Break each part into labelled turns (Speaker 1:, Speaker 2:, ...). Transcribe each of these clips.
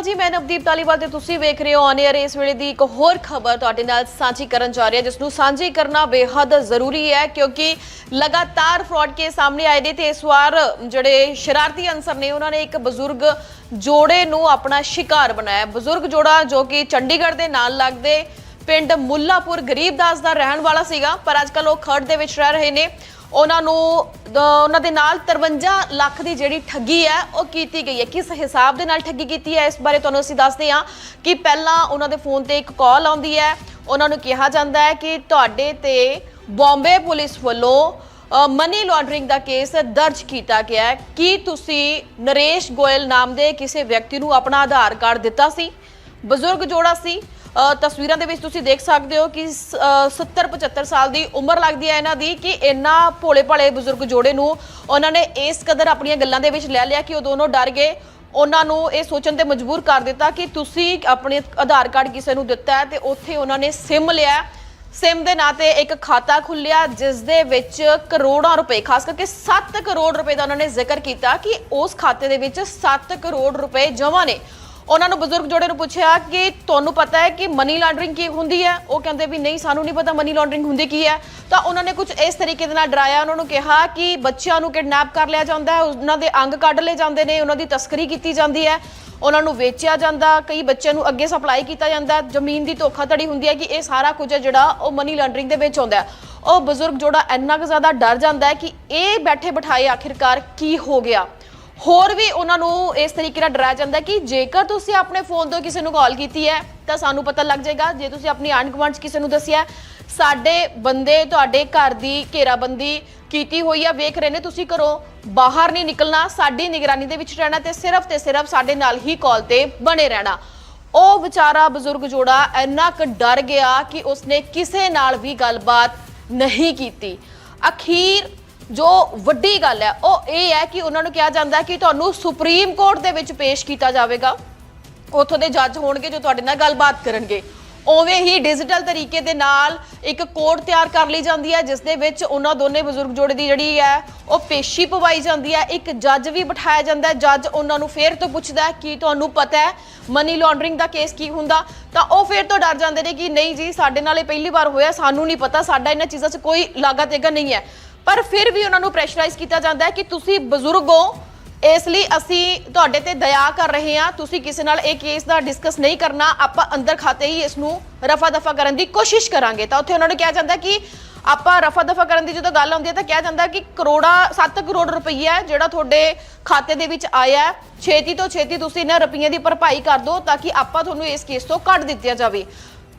Speaker 1: ਜੀ, ਮੈਂ ਨਵਦੀਪ ਤਾਲੀਵਾਲ ਤੇ ਤੁਸੀਂ ਵੇਖ ਰਹੇ ਹੋ ਔਨ ਇਸ ਵੇਲੇ ਦੀ ਇੱਕ ਹੋਰ ਖਬਰ ਤੁਹਾਡੇ ਨਾਲ ਸਾਂਝੀ ਕਰਨ ਜਾ ਰਹੀ ਜਿਸ ਨੂੰ ਸਾਂਝੀ ਕਰਨਾ ਬੇਹੱਦ ਜ਼ਰੂਰੀ ਹੈ, ਕਿਉਂਕਿ ਲਗਾਤਾਰ ਫਰਾਡ ਕੇ ਸਾਹਮਣੇ ਆਏ ਨੇ ਤੇ ਇਸ ਵਾਰ ਜਿਹੜੇ ਸ਼ਰਾਰਤੀ ਅੰਸਰ ਨੇ, ਉਹਨਾਂ ਨੇ ਇੱਕ ਬਜ਼ੁਰਗ ਜੋੜੇ ਨੂੰ ਆਪਣਾ ਸ਼ਿਕਾਰ ਬਣਾਇਆ। ਬਜ਼ੁਰਗ ਜੋੜਾ ਜੋ ਕਿ ਚੰਡੀਗੜ੍ਹ ਦੇ ਨਾਲ ਲੱਗਦੇ ਪਿੰਡ ਮੁੱਲਾਪੁਰ ਗਰੀਬਦਾਸ ਦਾ ਰਹਿਣ ਵਾਲਾ ਸੀਗਾ, ਪਰ ਅੱਜਕੱਲ ਉਹ ਖਰੜ ਦੇ ਵਿੱਚ ਰਹਿ ਰਹੇ ਨੇ। ਉਹਨਾਂ ਨੂੰ ਉਹਨਾਂ ਦੇ ਨਾਲ 53 ਲੱਖ ਦੀ ਜਿਹੜੀ ਠੱਗੀ ਹੈ, ਉਹ ਕੀਤੀ ਗਈ ਹੈ। ਕਿਸ ਹਿਸਾਬ ਦੇ ਨਾਲ ਠੱਗੀ ਕੀਤੀ ਹੈ, ਇਸ ਬਾਰੇ ਤੁਹਾਨੂੰ ਅਸੀਂ ਦੱਸਦੇ ਹਾਂ ਕਿ ਪਹਿਲਾਂ ਉਹਨਾਂ ਦੇ ਫੋਨ ਤੇ ਇੱਕ ਕਾਲ ਆਉਂਦੀ ਹੈ। ਉਹਨਾਂ ਨੂੰ ਕਿਹਾ ਜਾਂਦਾ ਹੈ ਕਿ ਤੁਹਾਡੇ ਤੇ ਬੰਬੇ ਪੁਲਿਸ ਵੱਲੋਂ ਮਨੀ ਲਾਂਡਰਿੰਗ ਦਾ ਕੇਸ ਦਰਜ ਕੀਤਾ ਗਿਆ ਹੈ। ਕੀ ਤੁਸੀਂ ਨਰੇਸ਼ ਗੋਇਲ ਨਾਮ ਦੇ ਕਿਸੇ ਵਿਅਕਤੀ ਨੂੰ ਆਪਣਾ ਆਧਾਰ ਕਾਰਡ ਦਿੱਤਾ ਸੀ? ਬਜ਼ੁਰਗ ਜੋੜਾ ਸੀ ਤਸਵੀਰਾਂ ਦੇ ਵਿੱਚ ਤੁਸੀਂ ਦੇਖ ਸਕਦੇ ਹੋ ਕਿ 70 75 ਸਾਲ ਦੀ ਉਮਰ ਲੱਗਦੀ ਹੈ ਇਹਨਾਂ ਦੀ ਕਿ ਇੰਨਾ ਭੋਲੇ ਭਾਲੇ ਬਜ਼ੁਰਗ ਜੋੜੇ ਨੂੰ ਉਹਨਾਂ ਨੇ ਇਸ ਕਦਰ ਆਪਣੀਆਂ ਗੱਲਾਂ ਦੇ ਵਿੱਚ ਲੈ ਲਿਆ ਕਿ ਉਹ ਦੋਨੋਂ ਡਰ ਗਏ। ਉਹਨਾਂ ਨੂੰ ਇਹ ਸੋਚਣ ਤੇ ਮਜਬੂਰ ਕਰ ਦਿੱਤਾ ਕਿ ਤੁਸੀਂ ਆਪਣੇ ਆਧਾਰ ਕਾਰਡ ਕਿਸੇ ਨੂੰ ਦਿੱਤਾ ਹੈ ਤੇ ਉੱਥੇ ਉਹਨਾਂ ਨੇ ਸਿਮ ਲਿਆ। ਸਿਮ ਦੇ ਨਾਂ ਤੇ ਇੱਕ ਖਾਤਾ ਖੁੱਲਿਆ ਜਿਸ ਦੇ ਵਿੱਚ ਕਰੋੜਾਂ ਰੁਪਏ, ਖਾਸ ਕਰਕੇ 7 ਕਰੋੜ ਰੁਪਏ ਦਾ ਉਹਨਾਂ ਨੇ ਜ਼ਿਕਰ ਕੀਤਾ ਕਿ ਉਸ ਖਾਤੇ ਦੇ ਵਿੱਚ 7 ਕਰੋੜ ਰੁਪਏ ਜਮ੍ਹਾਂ ਨੇ। ਉਹਨਾਂ ਨੂੰ ਬਜ਼ੁਰਗ ਜੋੜੇ ਨੂੰ ਪੁੱਛਿਆ ਕਿ ਤੁਹਾਨੂੰ ਪਤਾ ਹੈ ਕਿ ਮਨੀ ਲਾਂਡਰਿੰਗ ਕੀ ਹੁੰਦੀ ਹੈ? ਉਹ ਕਹਿੰਦੇ ਵੀ ਨਹੀਂ, ਸਾਨੂੰ ਨਹੀਂ ਪਤਾ ਮਨੀ ਲਾਂਡਰਿੰਗ ਹੁੰਦੀ ਕੀ ਹੈ। ਤਾਂ ਉਹਨਾਂ ਨੇ ਕੁਝ ਇਸ ਤਰੀਕੇ ਦੇ ਨਾਲ ਡਰਾਇਆ, ਉਹਨਾਂ ਨੂੰ ਕਿਹਾ ਕਿ ਬੱਚਿਆਂ ਨੂੰ ਕਿਡਨੈਪ ਕਰ ਲਿਆ ਜਾਂਦਾ ਹੈ, ਉਹਨਾਂ ਦੇ ਅੰਗ ਕੱਢ ਲਏ ਜਾਂਦੇ ਨੇ, ਉਹਨਾਂ ਦੀ ਤਸਕਰੀ ਕੀਤੀ ਜਾਂਦੀ ਹੈ, ਉਹਨਾਂ ਨੂੰ ਵੇਚਿਆ ਜਾਂਦਾ, ਕਈ ਬੱਚਿਆਂ ਨੂੰ ਅੱਗੇ ਸਪਲਾਈ ਕੀਤਾ ਜਾਂਦਾ ਜ਼ਮੀਨ ਦੀ ਧੋਖਾਧੜੀ ਹੁੰਦੀ ਹੈ ਕਿ ਇਹ ਸਾਰਾ ਕੁਝ ਜਿਹੜਾ ਉਹ ਮਨੀ ਲਾਂਡਰਿੰਗ ਦੇ ਵਿੱਚ ਆਉਂਦਾ ਉਹ ਬਜ਼ੁਰਗ ਜੋੜਾ ਇੰਨਾ ਕੁ ਜ਼ਿਆਦਾ ਡਰ ਜਾਂਦਾ ਹੈ ਕਿ ਇਹ ਬੈਠੇ ਬਿਠਾਏ ਆਖਿਰਕਾਰ ਕੀ ਹੋ ਗਿਆ? ਹੋਰ ਵੀ ਉਹਨਾਂ ਨੂੰ ਇਸ ਤਰੀਕੇ ਨਾਲ ਡਰਾਇਆ ਜਾਂਦਾ ਕਿ ਜੇਕਰ ਤੁਸੀਂ ਆਪਣੇ ਫੋਨ ਤੋਂ ਕਿਸੇ ਨੂੰ ਕਾਲ ਕੀਤੀ ਹੈ, ਤਾਂ ਸਾਨੂੰ ਪਤਾ ਲੱਗ ਜਾਏਗਾ। ਜੇ ਤੁਸੀਂ ਆਪਣੀ ਆਂਢ ਗੁਆਂਢ 'ਚ ਕਿਸੇ ਨੂੰ ਦੱਸਿਆ ਸਾਡੇ ਬੰਦੇ ਤੁਹਾਡੇ ਘਰ ਦੀ ਘੇਰਾਬੰਦੀ ਕੀਤੀ ਹੋਈ ਆ, ਵੇਖ ਰਹੇ ਨੇ, ਤੁਸੀਂ ਘਰੋਂ ਬਾਹਰ ਨਹੀਂ ਨਿਕਲਣਾ, ਸਾਡੀ ਨਿਗਰਾਨੀ ਦੇ ਵਿੱਚ ਰਹਿਣਾ ਤੇ ਸਿਰਫ ਤੇ ਸਿਰਫ ਸਾਡੇ ਨਾਲ ਹੀ ਕਾਲ ਤੇ ਬਣੇ ਰਹਿਣਾ। ਉਹ ਵਿਚਾਰਾ ਬਜ਼ੁਰਗ ਜੋੜਾ ਇੰਨਾ ਕੁ ਡਰ ਗਿਆ ਕਿ ਉਸਨੇ ਕਿਸੇ ਨਾਲ ਵੀ ਗੱਲਬਾਤ ਨਹੀਂ ਕੀਤੀ। ਅਖੀਰ ਜੋ ਵੱਡੀ ਗੱਲ ਹੈ, ਉਹ ਇਹ ਹੈ ਕਿ ਉਹਨਾਂ ਨੂੰ ਕਿਹਾ ਜਾਂਦਾ ਹੈ ਕਿ ਤੁਹਾਨੂੰ ਸੁਪਰੀਮ ਕੋਰਟ ਦੇ ਵਿੱਚ ਪੇਸ਼ ਕੀਤਾ ਜਾਵੇਗਾ। ਉੱਥੋਂ ਦੇ ਜੱਜ ਹੋਣਗੇ ਜੋ ਤੁਹਾਡੇ ਨਾਲ ਗੱਲਬਾਤ ਕਰਨਗੇ। ਉਵੇਂ ਹੀ ਡਿਜੀਟਲ ਤਰੀਕੇ ਦੇ ਨਾਲ ਇੱਕ ਕੋਡ ਤਿਆਰ ਕਰ ਲਈ ਜਾਂਦੀ ਹੈ, ਜਿਸ ਦੇ ਵਿੱਚ ਉਹਨਾਂ ਦੋਨੇ ਬਜ਼ੁਰਗ ਜੋੜੇ ਦੀ ਜਿਹੜੀ ਹੈ, ਉਹ ਪੇਸ਼ੀ ਪਵਾਈ ਜਾਂਦੀ ਹੈ। ਇੱਕ ਜੱਜ ਵੀ ਬਿਠਾਇਆ ਜਾਂਦਾ ਹੈ, ਜੱਜ ਉਹਨਾਂ ਨੂੰ ਫੇਰ ਤੋਂ ਪੁੱਛਦਾ ਹੈ ਕਿ ਤੁਹਾਨੂੰ ਪਤਾ ਹੈ ਮਨੀ ਲਾਂਡਰਿੰਗ ਦਾ ਕੇਸ ਕੀ ਹੁੰਦਾ? ਤਾਂ ਉਹ ਫੇਰ ਤੋਂ ਡਰ ਜਾਂਦੇ ਨੇ ਕਿ ਨਹੀਂ ਜੀ, ਸਾਡੇ ਨਾਲ ਇਹ ਪਹਿਲੀ ਵਾਰ ਹੋਇਆ, ਸਾਨੂੰ ਨਹੀਂ ਪਤਾ, ਸਾਡਾ ਇਹਨਾਂ ਚੀਜ਼ਾਂ 'ਚ ਕੋਈ ਲਾਗਾ ਤੇਗਾ ਨਹੀਂ ਹੈ। ਪਰ ਫਿਰ ਵੀ ਉਹਨਾਂ ਨੂੰ ਪ੍ਰੈਸ਼ਰਾਈਜ਼ ਕੀਤਾ ਜਾਂਦਾ ਹੈ ਕਿ ਤੁਸੀਂ ਬਜ਼ੁਰਗ ਹੋ। ਇਸ ਲਈ ਅਸੀਂ ਤੁਹਾਡੇ ਤੇ ਦਇਆ ਕਰ ਰਹੇ ਹਾਂ। ਤੁਸੀਂ ਕਿਸੇ ਨਾਲ ਇਹ ਕੇਸ ਦਾ ਡਿਸਕਸ ਨਹੀਂ ਕਰਨਾ। ਆਪਾਂ ਅੰਦਰ ਖਾਤੇ ਹੀ ਇਸ ਨੂੰ ਰਫਾ ਦਫਾ ਕਰਨ ਦੀ ਕੋਸ਼ਿਸ਼ ਕਰਾਂਗੇ। ਤਾਂ ਉੱਥੇ ਉਹਨਾਂ ਨੂੰ ਕਿਹਾ ਜਾਂਦਾ ਕਿ ਆਪਾਂ ਰਫਾ ਦਫਾ ਕਰਨ ਦੀ ਜਦੋਂ ਗੱਲ ਆਉਂਦੀ ਹੈ ਤਾਂ ਕਿਹਾ ਜਾਂਦਾ ਕਿ ਕਰੋੜਾ 7 ਕਰੋੜ ਰੁਪਈਆ ਜਿਹੜਾ ਤੁਹਾਡੇ ਖਾਤੇ ਦੇ ਵਿੱਚ ਆਇਆ ਛੇਤੀ ਤੋਂ ਛੇਤੀ ਤੁਸੀਂ ਇਹਨਾਂ ਰੁਪਈਆਂ ਦੀ ਭਰਪਾਈ ਕਰ ਦਿਓ ਤਾਂ ਕਿ ਆਪਾਂ ਤੁਹਾਨੂੰ ਇਸ ਕੇਸ ਤੋਂ ਕੱਢ ਦਿੱਤਾ ਜਾਵੇ।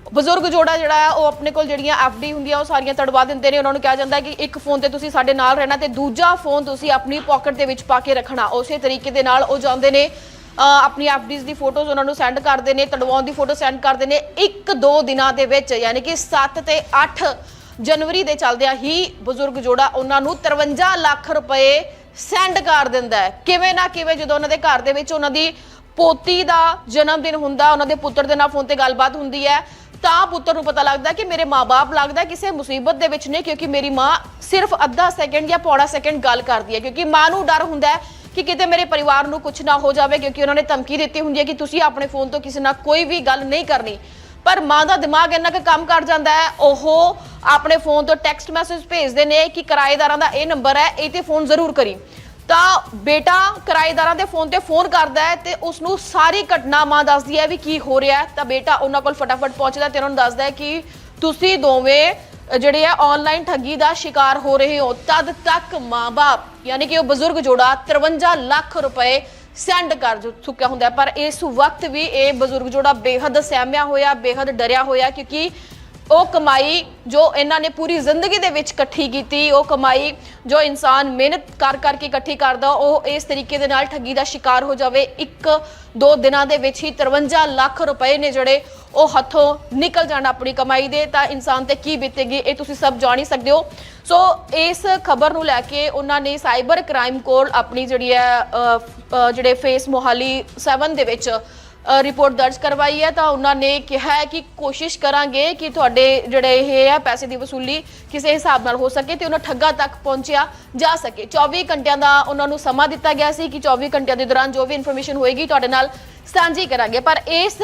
Speaker 1: ਬਜ਼ੁਰਗ ਜੋੜਾ ਜਿਹੜਾ ਹੈ ਉਹ ਆਪਣੇ ਕੋਲ ਜਿਹੜੀਆਂ ਐਫਡੀ ਹੁੰਦੀਆਂ ਉਹ ਸਾਰੀਆਂ ਤੜਵਾ ਦਿੰਦੇ ਨੇ। ਉਹਨਾਂ ਨੂੰ ਕਿਹਾ ਜਾਂਦਾ ਕਿ ਇੱਕ ਫੋਨ ਤੇ ਤੁਸੀਂ ਸਾਡੇ ਨਾਲ ਰਹਿਣਾ ਤੇ ਦੂਜਾ ਫੋਨ ਤੁਸੀਂ ਆਪਣੀ ਪਾਕਟ ਦੇ ਵਿੱਚ ਪਾ ਕੇ ਰੱਖਣਾ। ਉਸੇ ਤਰੀਕੇ ਦੇ ਨਾਲ ਉਹ ਜਾਂਦੇ ਨੇ ਅ, ਆਪਣੀ ਐਫਡੀਜ਼ ਦੀ ਫੋਟੋਜ਼ ਉਹਨਾਂ ਨੂੰ ਸੈਂਡ ਕਰਦੇ ਨੇ ਤੜਵਾਉਣ ਦੀ ਫੋਟੋ ਸੈਂਡ ਕਰਦੇ ਨੇ। ਇੱਕ ਦੋ ਦਿਨਾਂ ਦੇ ਵਿੱਚ ਯਾਨੀ ਕਿ 7 ਤੇ 8 ਜਨਵਰੀ ਦੇ ਚੱਲਦਿਆਂ ਹੀ ਬਜ਼ੁਰਗ ਜੋੜਾ ਉਹਨਾਂ ਨੂੰ 53 ਲੱਖ ਰੁਪਏ ਸੈਂਡ ਕਰ ਦਿੰਦਾ ਹੈ। ਕਿਵੇਂ ਨਾ ਕਿਵੇਂ ਜਦੋਂ ਉਹਨਾਂ ਦੇ ਘਰ ਦੇ ਵਿੱਚ ਉਹਨਾਂ ਦੀ ਪੋਤੀ ਦਾ ਜਨਮ ਦਿਨ ਹੁੰਦਾ ਉਹਨਾਂ ਦੇ ਪੁੱਤਰ ਦੇ ਨਾਲ ਫੋਨ ਤੇ ਗੱਲਬਾਤ ਹੁੰਦੀ ਹੈ ਤਾਂ ਪੁੱਤਰ ਨੂੰ ਪਤਾ ਲੱਗਦਾ ਕਿ ਮੇਰੇ ਮਾਪੇ ਲੱਗਦਾ ਕਿਸੇ ਮੁਸੀਬਤ ਦੇ ਵਿੱਚ ਨੇ, ਕਿਉਂਕਿ ਮੇਰੀ ਮਾਂ ਸਿਰਫ ਅੱਧਾ ਸੈਕਿੰਡ ਜਾਂ ਪੌੜਾ ਸੈਕਿੰਡ ਗੱਲ ਕਰਦੀ ਹੈ, ਕਿਉਂਕਿ ਮਾਂ ਨੂੰ ਡਰ ਹੁੰਦਾ ਹੈ ਕਿ ਕਿਤੇ ਮੇਰੇ ਪਰਿਵਾਰ ਨੂੰ ਕੁਝ ਨਾ ਹੋ ਜਾਵੇ, ਕਿਉਂਕਿ ਉਹਨਾਂ ਨੇ ਧਮਕੀ ਦਿੱਤੀ ਹੁੰਦੀ ਹੈ ਕਿ ਤੁਸੀਂ ਆਪਣੇ ਫੋਨ ਤੋਂ ਕਿਸੇ ਨਾਲ ਕੋਈ ਵੀ ਗੱਲ ਨਹੀਂ ਕਰਨੀ। ਪਰ ਮਾਂ ਦਾ ਦਿਮਾਗ ਇੰਨਾ ਕੁ ਕੰਮ ਕਰ ਜਾਂਦਾ ਹੈ, ਉਹ ਆਪਣੇ ਫੋਨ ਤੋਂ ਟੈਕਸਟ ਮੈਸੇਜ ਭੇਜਦੇ ਨੇ ਕਿ ਕਿਰਾਏਦਾਰਾਂ ਦਾ ਇਹ ਨੰਬਰ ਹੈ, ਇਹ ਤੇ ਫੋਨ ਜ਼ਰੂਰ ਕਰੀ। ਤਾਂ ਬੇਟਾ ਕਿਰਾਏਦਾਰਾਂ ਦੇ ਫੋਨ ਤੇ ਫੋਨ ਕਰਦਾ ਹੈ ਤੇ ਉਸ ਨੂੰ ਸਾਰੀ ਘਟਨਾ ਮਾਂ ਦੱਸਦੀ ਹੈ ਵੀ ਕੀ ਹੋ ਰਿਹਾ ਹੈ। ਤਾਂ ਬੇਟਾ ਉਹਨਾਂ ਕੋਲ ਫਟਾਫਟ ਪਹੁੰਚਦਾ ਤੇ ਉਹਨਾਂ ਨੂੰ ਦੱਸਦਾ ਹੈ ਕਿ ਤੁਸੀਂ ਦੋਵੇਂ ਜਿਹੜੇ ਆ ਆਨਲਾਈਨ ਠੱਗੀ ਦਾ ਸ਼ਿਕਾਰ ਹੋ ਰਹੇ ਹੋ। ਤਦ ਤੱਕ ਮਾਂ-ਬਾਪ, ਯਾਨੀ ਕਿ ਉਹ ਬਜ਼ੁਰਗ ਜੋੜਾ 53 ਲੱਖ ਰੁਪਏ ਸੈਂਡ ਕਰ ਚੁੱਕਿਆ ਹੁੰਦਾ ਪਰ ਇਸ ਵਕਤ ਵੀ ਇਹ ਬਜ਼ੁਰਗ ਜੋੜਾ ਬੇਹੱਦ ਸਹਿਮਿਆ ਹੋਇਆ, ਬੇਹੱਦ ਡਰਿਆ ਹੋਇਆ ਕਿਉਂਕਿ ਉਹ ਕਮਾਈ ਜੋ ਇਹਨਾਂ ਨੇ ਪੂਰੀ ਜ਼ਿੰਦਗੀ ਦੇ ਵਿੱਚ ਇਕੱਠੀ ਕੀਤੀ, ਉਹ ਕਮਾਈ ਜੋ ਇਨਸਾਨ ਮਿਹਨਤ ਕਰ ਕਰਕੇ ਇਕੱਠੀ ਕਰਦਾ, ਉਹ ਇਸ ਤਰੀਕੇ ਦੇ ਨਾਲ ਠੱਗੀ ਦਾ ਸ਼ਿਕਾਰ ਹੋ ਜਾਵੇ। ਇੱਕ, ਦੋ ਦਿਨਾਂ ਦੇ ਵਿੱਚ ਹੀ 53 ਲੱਖ ਰੁਪਏ ਨੇ ਜਿਹੜੇ ਉਹ ਹੱਥੋਂ ਨਿਕਲ ਜਾਣ ਆਪਣੀ ਕਮਾਈ ਦੇ, ਤਾਂ ਇਨਸਾਨ ਤੇ ਕੀ ਬੀਤੇਗੀ, ਇਹ ਤੁਸੀਂ ਸਭ ਜਾਣ ਹੀ ਸਕਦੇ ਹੋ। ਸੋ ਇਸ ਖਬਰ ਨੂੰ ਲੈ ਕੇ ਉਹਨਾਂ ਨੇ ਸਾਈਬਰ ਕ੍ਰਾਈਮ ਕੋਲ ਆਪਣੀ ਜਿਹੜੀ ਹੈ ਜਿਹੜੇ ਫੇਸ ਮੋਹਾਲੀ 7 ਦੇ ਵਿੱਚ ਰਿਪੋਰਟ ਦਰਜ ਕਰਵਾਈ ਹੈ ਤਾਂ ਉਹਨਾਂ ਨੇ ਕਿਹਾ ਹੈ ਕਿ ਕੋਸ਼ਿਸ਼ ਕਰਾਂਗੇ ਕਿ ਤੁਹਾਡੇ ਜਿਹੜੇ ਇਹ ਆ ਪੈਸੇ ਦੀ ਵਸੂਲੀ ਕਿਸੇ ਹਿਸਾਬ ਨਾਲ ਹੋ ਸਕੇ ਤੇ ਉਹਨਾਂ ਠੱਗਾ ਤੱਕ ਪਹੁੰਚਿਆ ਜਾ ਸਕੇ। 24 ਘੰਟਿਆਂ ਦਾ ਉਹਨਾਂ ਨੂੰ ਸਮਾਂ ਦਿੱਤਾ ਗਿਆ ਸੀ ਕਿ 24 ਘੰਟਿਆਂ ਦੇ ਦੌਰਾਨ ਜੋ ਵੀ ਇਨਫੋਰਮੇਸ਼ਨ ਹੋਏਗੀ ਤੁਹਾਡੇ ਨਾਲ ਸਾਂਝੀ ਕਰਾਂਗੇ। ਪਰ ਇਸ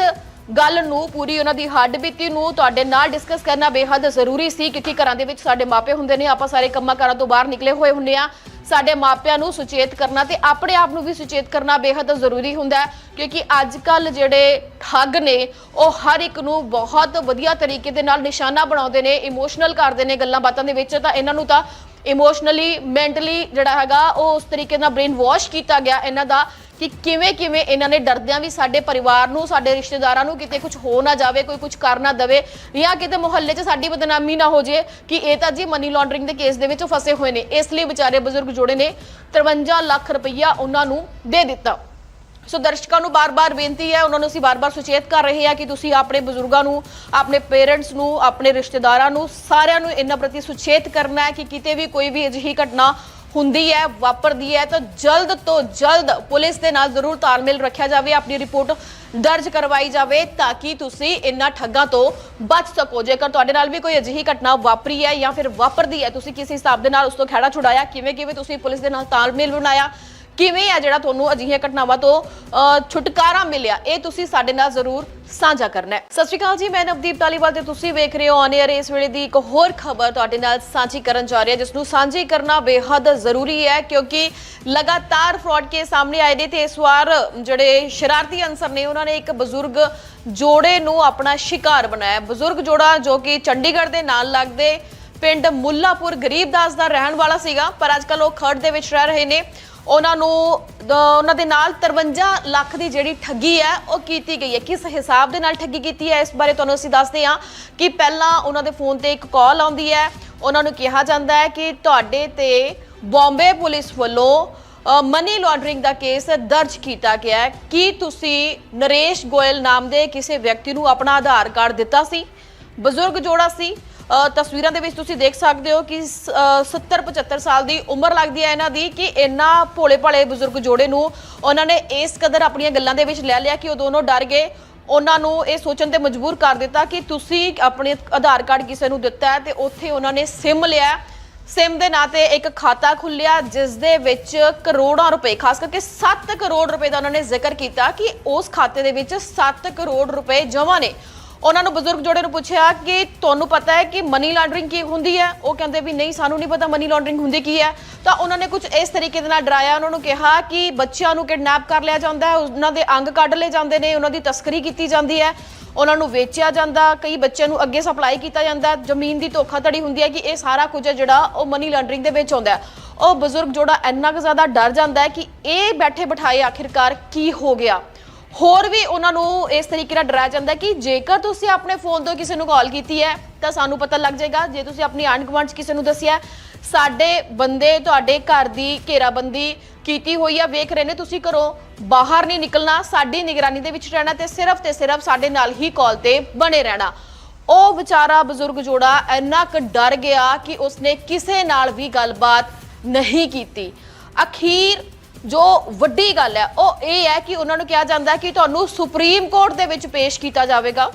Speaker 1: ਗੱਲ ਨੂੰ ਪੂਰੀ ਉਹਨਾਂ ਦੀ ਹੱਡ ਬੀਤੀ ਨੂੰ ਤੁਹਾਡੇ ਨਾਲ ਡਿਸਕਸ ਕਰਨਾ ਬੇहद ਜ਼ਰੂਰੀ ਸੀ ਕਿਉਂਕਿ ਘਰਾਂ ਦੇ ਵਿੱਚ ਸਾਡੇ ਮਾਪੇ ਹੁੰਦੇ ਨੇ, ਆਪਾਂ ਸਾਰੇ ਕੰਮਾਂ ਕਾਰਾਂ ਤੋਂ ਬਾਹਰ ਨਿਕਲੇ ਹੋਏ ਹੁੰਨੇ ਆ ਸਾਡੇ ਮਾਪਿਆਂ ਨੂੰ ਸੁਚੇਤ ਕਰਨਾ ਤੇ ਆਪਣੇ ਆਪ ਨੂੰ ਵੀ ਸੁਚੇਤ ਕਰਨਾ ਬੇਹੱਦ ਜ਼ਰੂਰੀ ਹੁੰਦਾ ਹੈ, ਕਿਉਂਕਿ ਅੱਜ ਕੱਲ ਜਿਹੜੇ ਠੱਗ ਨੇ, ਉਹ ਹਰ ਇੱਕ ਨੂੰ ਬਹੁਤ ਵਧੀਆ ਤਰੀਕੇ ਦੇ ਨਾਲ ਨਿਸ਼ਾਨਾ ਬਣਾਉਂਦੇ ਨੇ ਇਮੋਸ਼ਨਲ ਕਰਦੇ ਨੇ ਗੱਲਾਂ ਬਾਤਾਂ ਦੇ ਵਿੱਚ, ਤਾਂ ਇਹਨਾਂ ਨੂੰ ਤਾਂ ਇਮੋਸ਼ਨਲੀ ਮੈਂਟਲੀ ਜਿਹੜਾ ਹੈਗਾ, ਉਹ ਉਸ ਤਰੀਕੇ ਨਾਲ ਬ੍ਰੇਨ ਵਾਸ਼ ਕੀਤਾ ਗਿਆ, ਇਹਨਾਂ ਦਾ ਕਿ ਕਿਵੇਂ ਕਿਵੇਂ ਇਹਨਾਂ ਨੇ ਡਰਦਿਆਂ ਵੀ ਸਾਡੇ ਪਰਿਵਾਰ ਨੂੰ, ਸਾਡੇ ਰਿਸ਼ਤੇਦਾਰਾਂ ਨੂੰ ਕਿਤੇ ਕੁਝ ਹੋ ਨਾ ਜਾਵੇ, ਕੋਈ ਕੁਝ ਕਰ ਨਾ ਦਵੇ ਜਾਂ ਕਿਤੇ ਮੁਹੱਲੇ 'ਚ ਸਾਡੀ ਬਦਨਾਮੀ ਨਾ ਹੋ ਜੇ ਕਿ ਇਹ ਤਾਂ ਜੀ ਮਨੀ ਲਾਂਡਰਿੰਗ ਦੇ ਕੇਸ ਦੇ ਵਿੱਚ ਫਸੇ ਹੋਏ ਨੇ। ਇਸ ਲਈ ਵਿਚਾਰੇ ਬਜ਼ੁਰਗ ਜੋੜੇ ਨੇ 53 ਲੱਖ ਰੁਪਈਆ ਉਹਨਾਂ ਨੂੰ ਦੇ ਦਿੱਤਾ। ਸੋ ਦਰਸ਼ਕਾਂ ਨੂੰ ਬਾਰ-ਬਾਰ ਬੇਨਤੀ ਹੈ, ਉਹਨਾਂ ਨੂੰ ਅਸੀਂ ਬਾਰ-ਬਾਰ ਸੁਚੇਤ ਕਰ ਰਹੇ ਹਾਂ ਕਿ ਤੁਸੀਂ ਆਪਣੇ ਬਜ਼ੁਰਗਾਂ ਨੂੰ, ਆਪਣੇ ਪੇਰੈਂਟਸ ਨੂੰ, ਆਪਣੇ ਰਿਸ਼ਤੇਦਾਰਾਂ ਨੂੰ ਸਾਰਿਆਂ ਨੂੰ ਇਹਨਾਂ ਪ੍ਰਤੀ ਸੁਚੇਤ ਕਰਨਾ ਹੈ ਕਿ ਕਿਤੇ ਵੀ ਕੋਈ ਵੀ ਅਜਿਹੀ ਘਟਨਾ ਹੁੰਦੀ ਹੈ, ਵਾਪਰਦੀ ਹੈ, ਤਾਂ ਜਲਦ ਤੋਂ ਜਲਦ ਪੁਲਿਸ ਦੇ ਨਾਲ ਜ਼ਰੂਰ ਤਾਲਮੇਲ ਰੱਖਿਆ ਜਾਵੇ, ਆਪਣੀ ਰਿਪੋਰਟ ਦਰਜ ਕਰਵਾਈ ਜਾਵੇ, ਤਾਂ ਕਿ ਤੁਸੀਂ ਇਹਨਾਂ ਠੱਗਾਂ ਤੋਂ ਬਚ ਸਕੋ। ਜੇਕਰ ਤੁਹਾਡੇ ਨਾਲ ਵੀ ਕੋਈ ਅਜਿਹੀ ਘਟਨਾ ਵਾਪਰੀ ਹੈ ਜਾਂ ਫਿਰ ਵਾਪਰਦੀ ਹੈ, ਤੁਸੀਂ ਕਿਸ ਹਿਸਾਬ ਦੇ ਨਾਲ ਉਸ ਤੋਂ ਖਹਿੜਾ ਛੁਡਾਇਆ ਕਿਵੇਂ ਕਿਵੇਂ ਤੁਸੀਂ ਪੁਲਿਸ ਦੇ ਨਾਲ ਤਾਲਮੇਲ ਬਣਾਇਆ ਕਿਵੇਂ ਆ ਜਿਹੜਾ ਤੁਹਾਨੂੰ ਅਜਿਹੀਆਂ ਘਟਨਾਵਾਂ ਤੋਂ ਛੁਟਕਾਰਾ ਮਿਲਿਆ? ਇਹ ਤੁਸੀਂ ਸਾਡੇ ਨਾਲ ਜ਼ਰੂਰ ਸਾਂਝਾ ਕਰਨਾ ਹੈ। ਸਤਿ ਸ਼੍ਰੀ ਅਕਾਲ ਜੀ, ਮੈਂ ਨਵਦੀਪ ਤਾਲੀਵਾਲ ਤੇ ਤੁਸੀਂ ਵੇਖ ਰਹੇ ਹੋ ਔਨ 에ਅਰ ਇਸ ਵੇਲੇ ਦੀ ਇੱਕ ਹੋਰ ਖਬਰ ਤੁਹਾਡੇ ਨਾਲ ਸਾਂਝੀ ਕਰਨ ਜਾ ਰਹੀ ਹੈ ਜਿਸ ਨੂੰ ਸਾਂਝੀ ਕਰਨਾ ਬੇਹੱਦ ਜ਼ਰੂਰੀ ਹੈ, ਕਿਉਂਕਿ ਲਗਾਤਾਰ ਫਰਾਡ ਕੇ ਸਾਹਮਣੇ ਆਏ ਨੇ ਤੇ ਇਸ ਵਾਰ ਜਿਹੜੇ ਸ਼ਰਾਰਤੀ ਅਨਸਰ ਨੇ, ਉਹਨਾਂ ਨੇ ਇੱਕ ਬਜ਼ੁਰਗ ਜੋੜੇ ਨੂੰ ਆਪਣਾ ਸ਼ਿਕਾਰ ਬਣਾਇਆ। ਬਜ਼ੁਰਗ ਜੋੜਾ ਜੋ ਕਿ ਚੰਡੀਗੜ੍ਹ ਦੇ ਨਾਲ ਲੱਗਦੇ ਪਿੰਡ ਮੁੱਲਾਪੁਰ ਗਰੀਬਦਾਸ ਦਾ ਰਹਿਣ ਵਾਲਾ ਸੀਗਾ, ਪਰ ਅੱਜ ਅੱਜਕੱਲ ਉਹ ਖੜ ਦੇ ਵਿੱਚ ਰਹਿ ਰਹੇ ਨੇ। ਉਹਨਾਂ ਨੂੰ ਉਹਨਾਂ ਦੇ ਨਾਲ 53 ਲੱਖ ਦੀ ਜਿਹੜੀ ਠੱਗੀ ਹੈ, ਉਹ ਕੀਤੀ ਗਈ ਹੈ। ਕਿਸ ਹਿਸਾਬ ਦੇ ਨਾਲ ਠੱਗੀ ਕੀਤੀ ਹੈ, ਇਸ ਬਾਰੇ ਤੁਹਾਨੂੰ ਅਸੀਂ ਦੱਸਦੇ ਹਾਂ ਕਿ ਪਹਿਲਾਂ ਉਹਨਾਂ ਦੇ ਫੋਨ ਤੇ ਇੱਕ ਕਾਲ ਆਉਂਦੀ ਹੈ। ਉਹਨਾਂ ਨੂੰ ਕਿਹਾ ਜਾਂਦਾ ਹੈ ਕਿ ਤੁਹਾਡੇ ਤੇ ਬੰਬੇ ਪੁਲਿਸ ਵੱਲੋਂ ਮਨੀ ਲਾਂਡਰਿੰਗ ਦਾ ਕੇਸ ਦਰਜ ਕੀਤਾ ਗਿਆ ਹੈ। ਕੀ ਤੁਸੀਂ ਨਰੇਸ਼ ਗੋਇਲ ਨਾਮ ਦੇ ਕਿਸੇ ਵਿਅਕਤੀ ਨੂੰ ਆਪਣਾ ਆਧਾਰ ਕਾਰਡ ਦਿੱਤਾ ਸੀ? ਬਜ਼ੁਰਗ ਜੋੜਾ ਸੀ ਤਸਵੀਰਾਂ ਦੇ ਵਿੱਚ ਤੁਸੀਂ ਦੇਖ ਸਕਦੇ ਹੋ ਕਿ 70 75 ਸਾਲ ਦੀ ਉਮਰ ਲੱਗਦੀ ਹੈ ਇਹਨਾਂ ਦੀ ਕਿ ਇੰਨਾ ਭੋਲੇ ਭਾਲੇ ਬਜ਼ੁਰਗ ਜੋੜੇ ਨੂੰ ਉਹਨਾਂ ਨੇ ਇਸ ਕਦਰ ਆਪਣੀਆਂ ਗੱਲਾਂ ਦੇ ਵਿੱਚ ਲੈ ਲਿਆ ਕਿ ਉਹ ਦੋਨੋਂ ਡਰ ਗਏ। ਉਹਨਾਂ ਨੂੰ ਇਹ ਸੋਚਣ ਤੇ ਮਜਬੂਰ ਕਰ ਦਿੱਤਾ ਕਿ ਤੁਸੀਂ ਆਪਣੇ ਆਧਾਰ ਕਾਰਡ ਕਿਸੇ ਨੂੰ ਦਿੱਤਾ ਹੈ ਤੇ ਉੱਥੇ ਉਹਨਾਂ ਨੇ ਸਿਮ ਲਿਆ ਸਿਮ ਦੇ ਨਾਂ ਤੇ ਇੱਕ ਖਾਤਾ ਖੁੱਲਿਆ ਜਿਸ ਦੇ ਵਿੱਚ ਕਰੋੜਾਂ ਰੁਪਏ, ਖਾਸ ਕਰਕੇ 7 ਕਰੋੜ ਰੁਪਏ ਦਾ ਉਹਨਾਂ ਨੇ ਜ਼ਿਕਰ ਕੀਤਾ ਕਿ ਉਸ ਖਾਤੇ ਦੇ ਵਿੱਚ 7 ਕਰੋੜ ਰੁਪਏ ਜਮ੍ਹਾਂ ਨੇ। ਉਹਨਾਂ ਨੂੰ ਬਜ਼ੁਰਗ ਜੋੜੇ ਨੂੰ ਪੁੱਛਿਆ ਕਿ ਤੁਹਾਨੂੰ ਪਤਾ ਹੈ ਕਿ ਮਨੀ ਲਾਂਡਰਿੰਗ ਕੀ ਹੁੰਦੀ ਹੈ? ਉਹ ਕਹਿੰਦੇ ਵੀ ਨਹੀਂ, ਸਾਨੂੰ ਨਹੀਂ ਪਤਾ ਮਨੀ ਲਾਂਡਰਿੰਗ ਹੁੰਦੀ ਕੀ ਹੈ। ਤਾਂ ਉਹਨਾਂ ਨੇ ਕੁਝ ਇਸ ਤਰੀਕੇ ਦੇ ਨਾਲ ਡਰਾਇਆ, ਉਹਨਾਂ ਨੂੰ ਕਿਹਾ ਕਿ ਬੱਚਿਆਂ ਨੂੰ ਕਿਡਨੈਪ ਕਰ ਲਿਆ ਜਾਂਦਾ ਹੈ, ਉਹਨਾਂ ਦੇ ਅੰਗ ਕੱਢ ਲਏ ਜਾਂਦੇ ਨੇ, ਉਹਨਾਂ ਦੀ ਤਸਕਰੀ ਕੀਤੀ ਜਾਂਦੀ ਹੈ, ਉਹਨਾਂ ਨੂੰ ਵੇਚਿਆ ਜਾਂਦਾ, ਕਈ ਬੱਚਿਆਂ ਨੂੰ ਅੱਗੇ ਸਪਲਾਈ ਕੀਤਾ ਜਾਂਦਾ, ਜ਼ਮੀਨ ਦੀ ਧੋਖਾਧੜੀ ਹੁੰਦੀ ਹੈ ਕਿ ਇਹ ਸਾਰਾ ਕੁਝ ਹੈ ਜਿਹੜਾ ਉਹ ਮਨੀ ਲਾਂਡਰਿੰਗ ਦੇ ਵਿੱਚ ਆਉਂਦਾ ਹੈ। ਉਹ ਬਜ਼ੁਰਗ ਜੋੜਾ ਇੰਨਾ ਕੁ ਜ਼ਿਆਦਾ ਡਰ ਜਾਂਦਾ ਹੈ ਕਿ ਇਹ ਬੈਠੇ ਬਿਠਾਏ ਆਖਿਰਕਾਰ ਕੀ ਹੋ ਗਿਆ? ਹੋਰ ਵੀ ਉਹਨਾਂ ਨੂੰ ਇਸ ਤਰੀਕੇ ਨਾਲ ਡਰਾਇਆ ਜਾਂਦਾ ਕਿ ਜੇਕਰ ਤੁਸੀਂ ਆਪਣੇ ਫੋਨ ਤੋਂ ਕਿਸੇ ਨੂੰ ਕਾਲ ਕੀਤੀ ਹੈ, ਤਾਂ ਸਾਨੂੰ ਪਤਾ ਲੱਗ ਜਾਏਗਾ। ਜੇ ਤੁਸੀਂ ਆਪਣੀ ਆਂਢ ਗੁਆਂਢ 'ਚ ਕਿਸੇ ਨੂੰ ਦੱਸਿਆ, ਸਾਡੇ ਬੰਦੇ ਤੁਹਾਡੇ ਘਰ ਦੀ ਘੇਰਾਬੰਦੀ ਕੀਤੀ ਹੋਈ ਆ, ਵੇਖ ਰਹੇ ਨੇ ਤੁਸੀਂ ਘਰੋਂ ਬਾਹਰ ਨਹੀਂ ਨਿਕਲਣਾ, ਸਾਡੀ ਨਿਗਰਾਨੀ ਦੇ ਵਿੱਚ ਰਹਿਣਾ ਤੇ ਸਿਰਫ ਤੇ ਸਿਰਫ ਸਾਡੇ ਨਾਲ ਹੀ ਕਾਲ ਤੇ ਬਣੇ ਰਹਿਣਾ। ਉਹ ਵਿਚਾਰਾ ਬਜ਼ੁਰਗ ਜੋੜਾ ਇੰਨਾ ਕੁ ਡਰ ਗਿਆ ਕਿ ਉਸਨੇ ਕਿਸੇ ਨਾਲ ਵੀ ਗੱਲਬਾਤ ਨਹੀਂ ਕੀਤੀ। ਅਖੀਰ ਜੋ ਵੱਡੀ ਗੱਲ ਹੈ, ਉਹ ਇਹ ਹੈ ਕਿ ਉਹਨਾਂ ਨੂੰ ਕਿਹਾ ਜਾਂਦਾ ਕਿ ਤੁਹਾਨੂੰ ਸੁਪਰੀਮ ਕੋਰਟ ਦੇ ਵਿੱਚ ਪੇਸ਼ ਕੀਤਾ ਜਾਵੇਗਾ।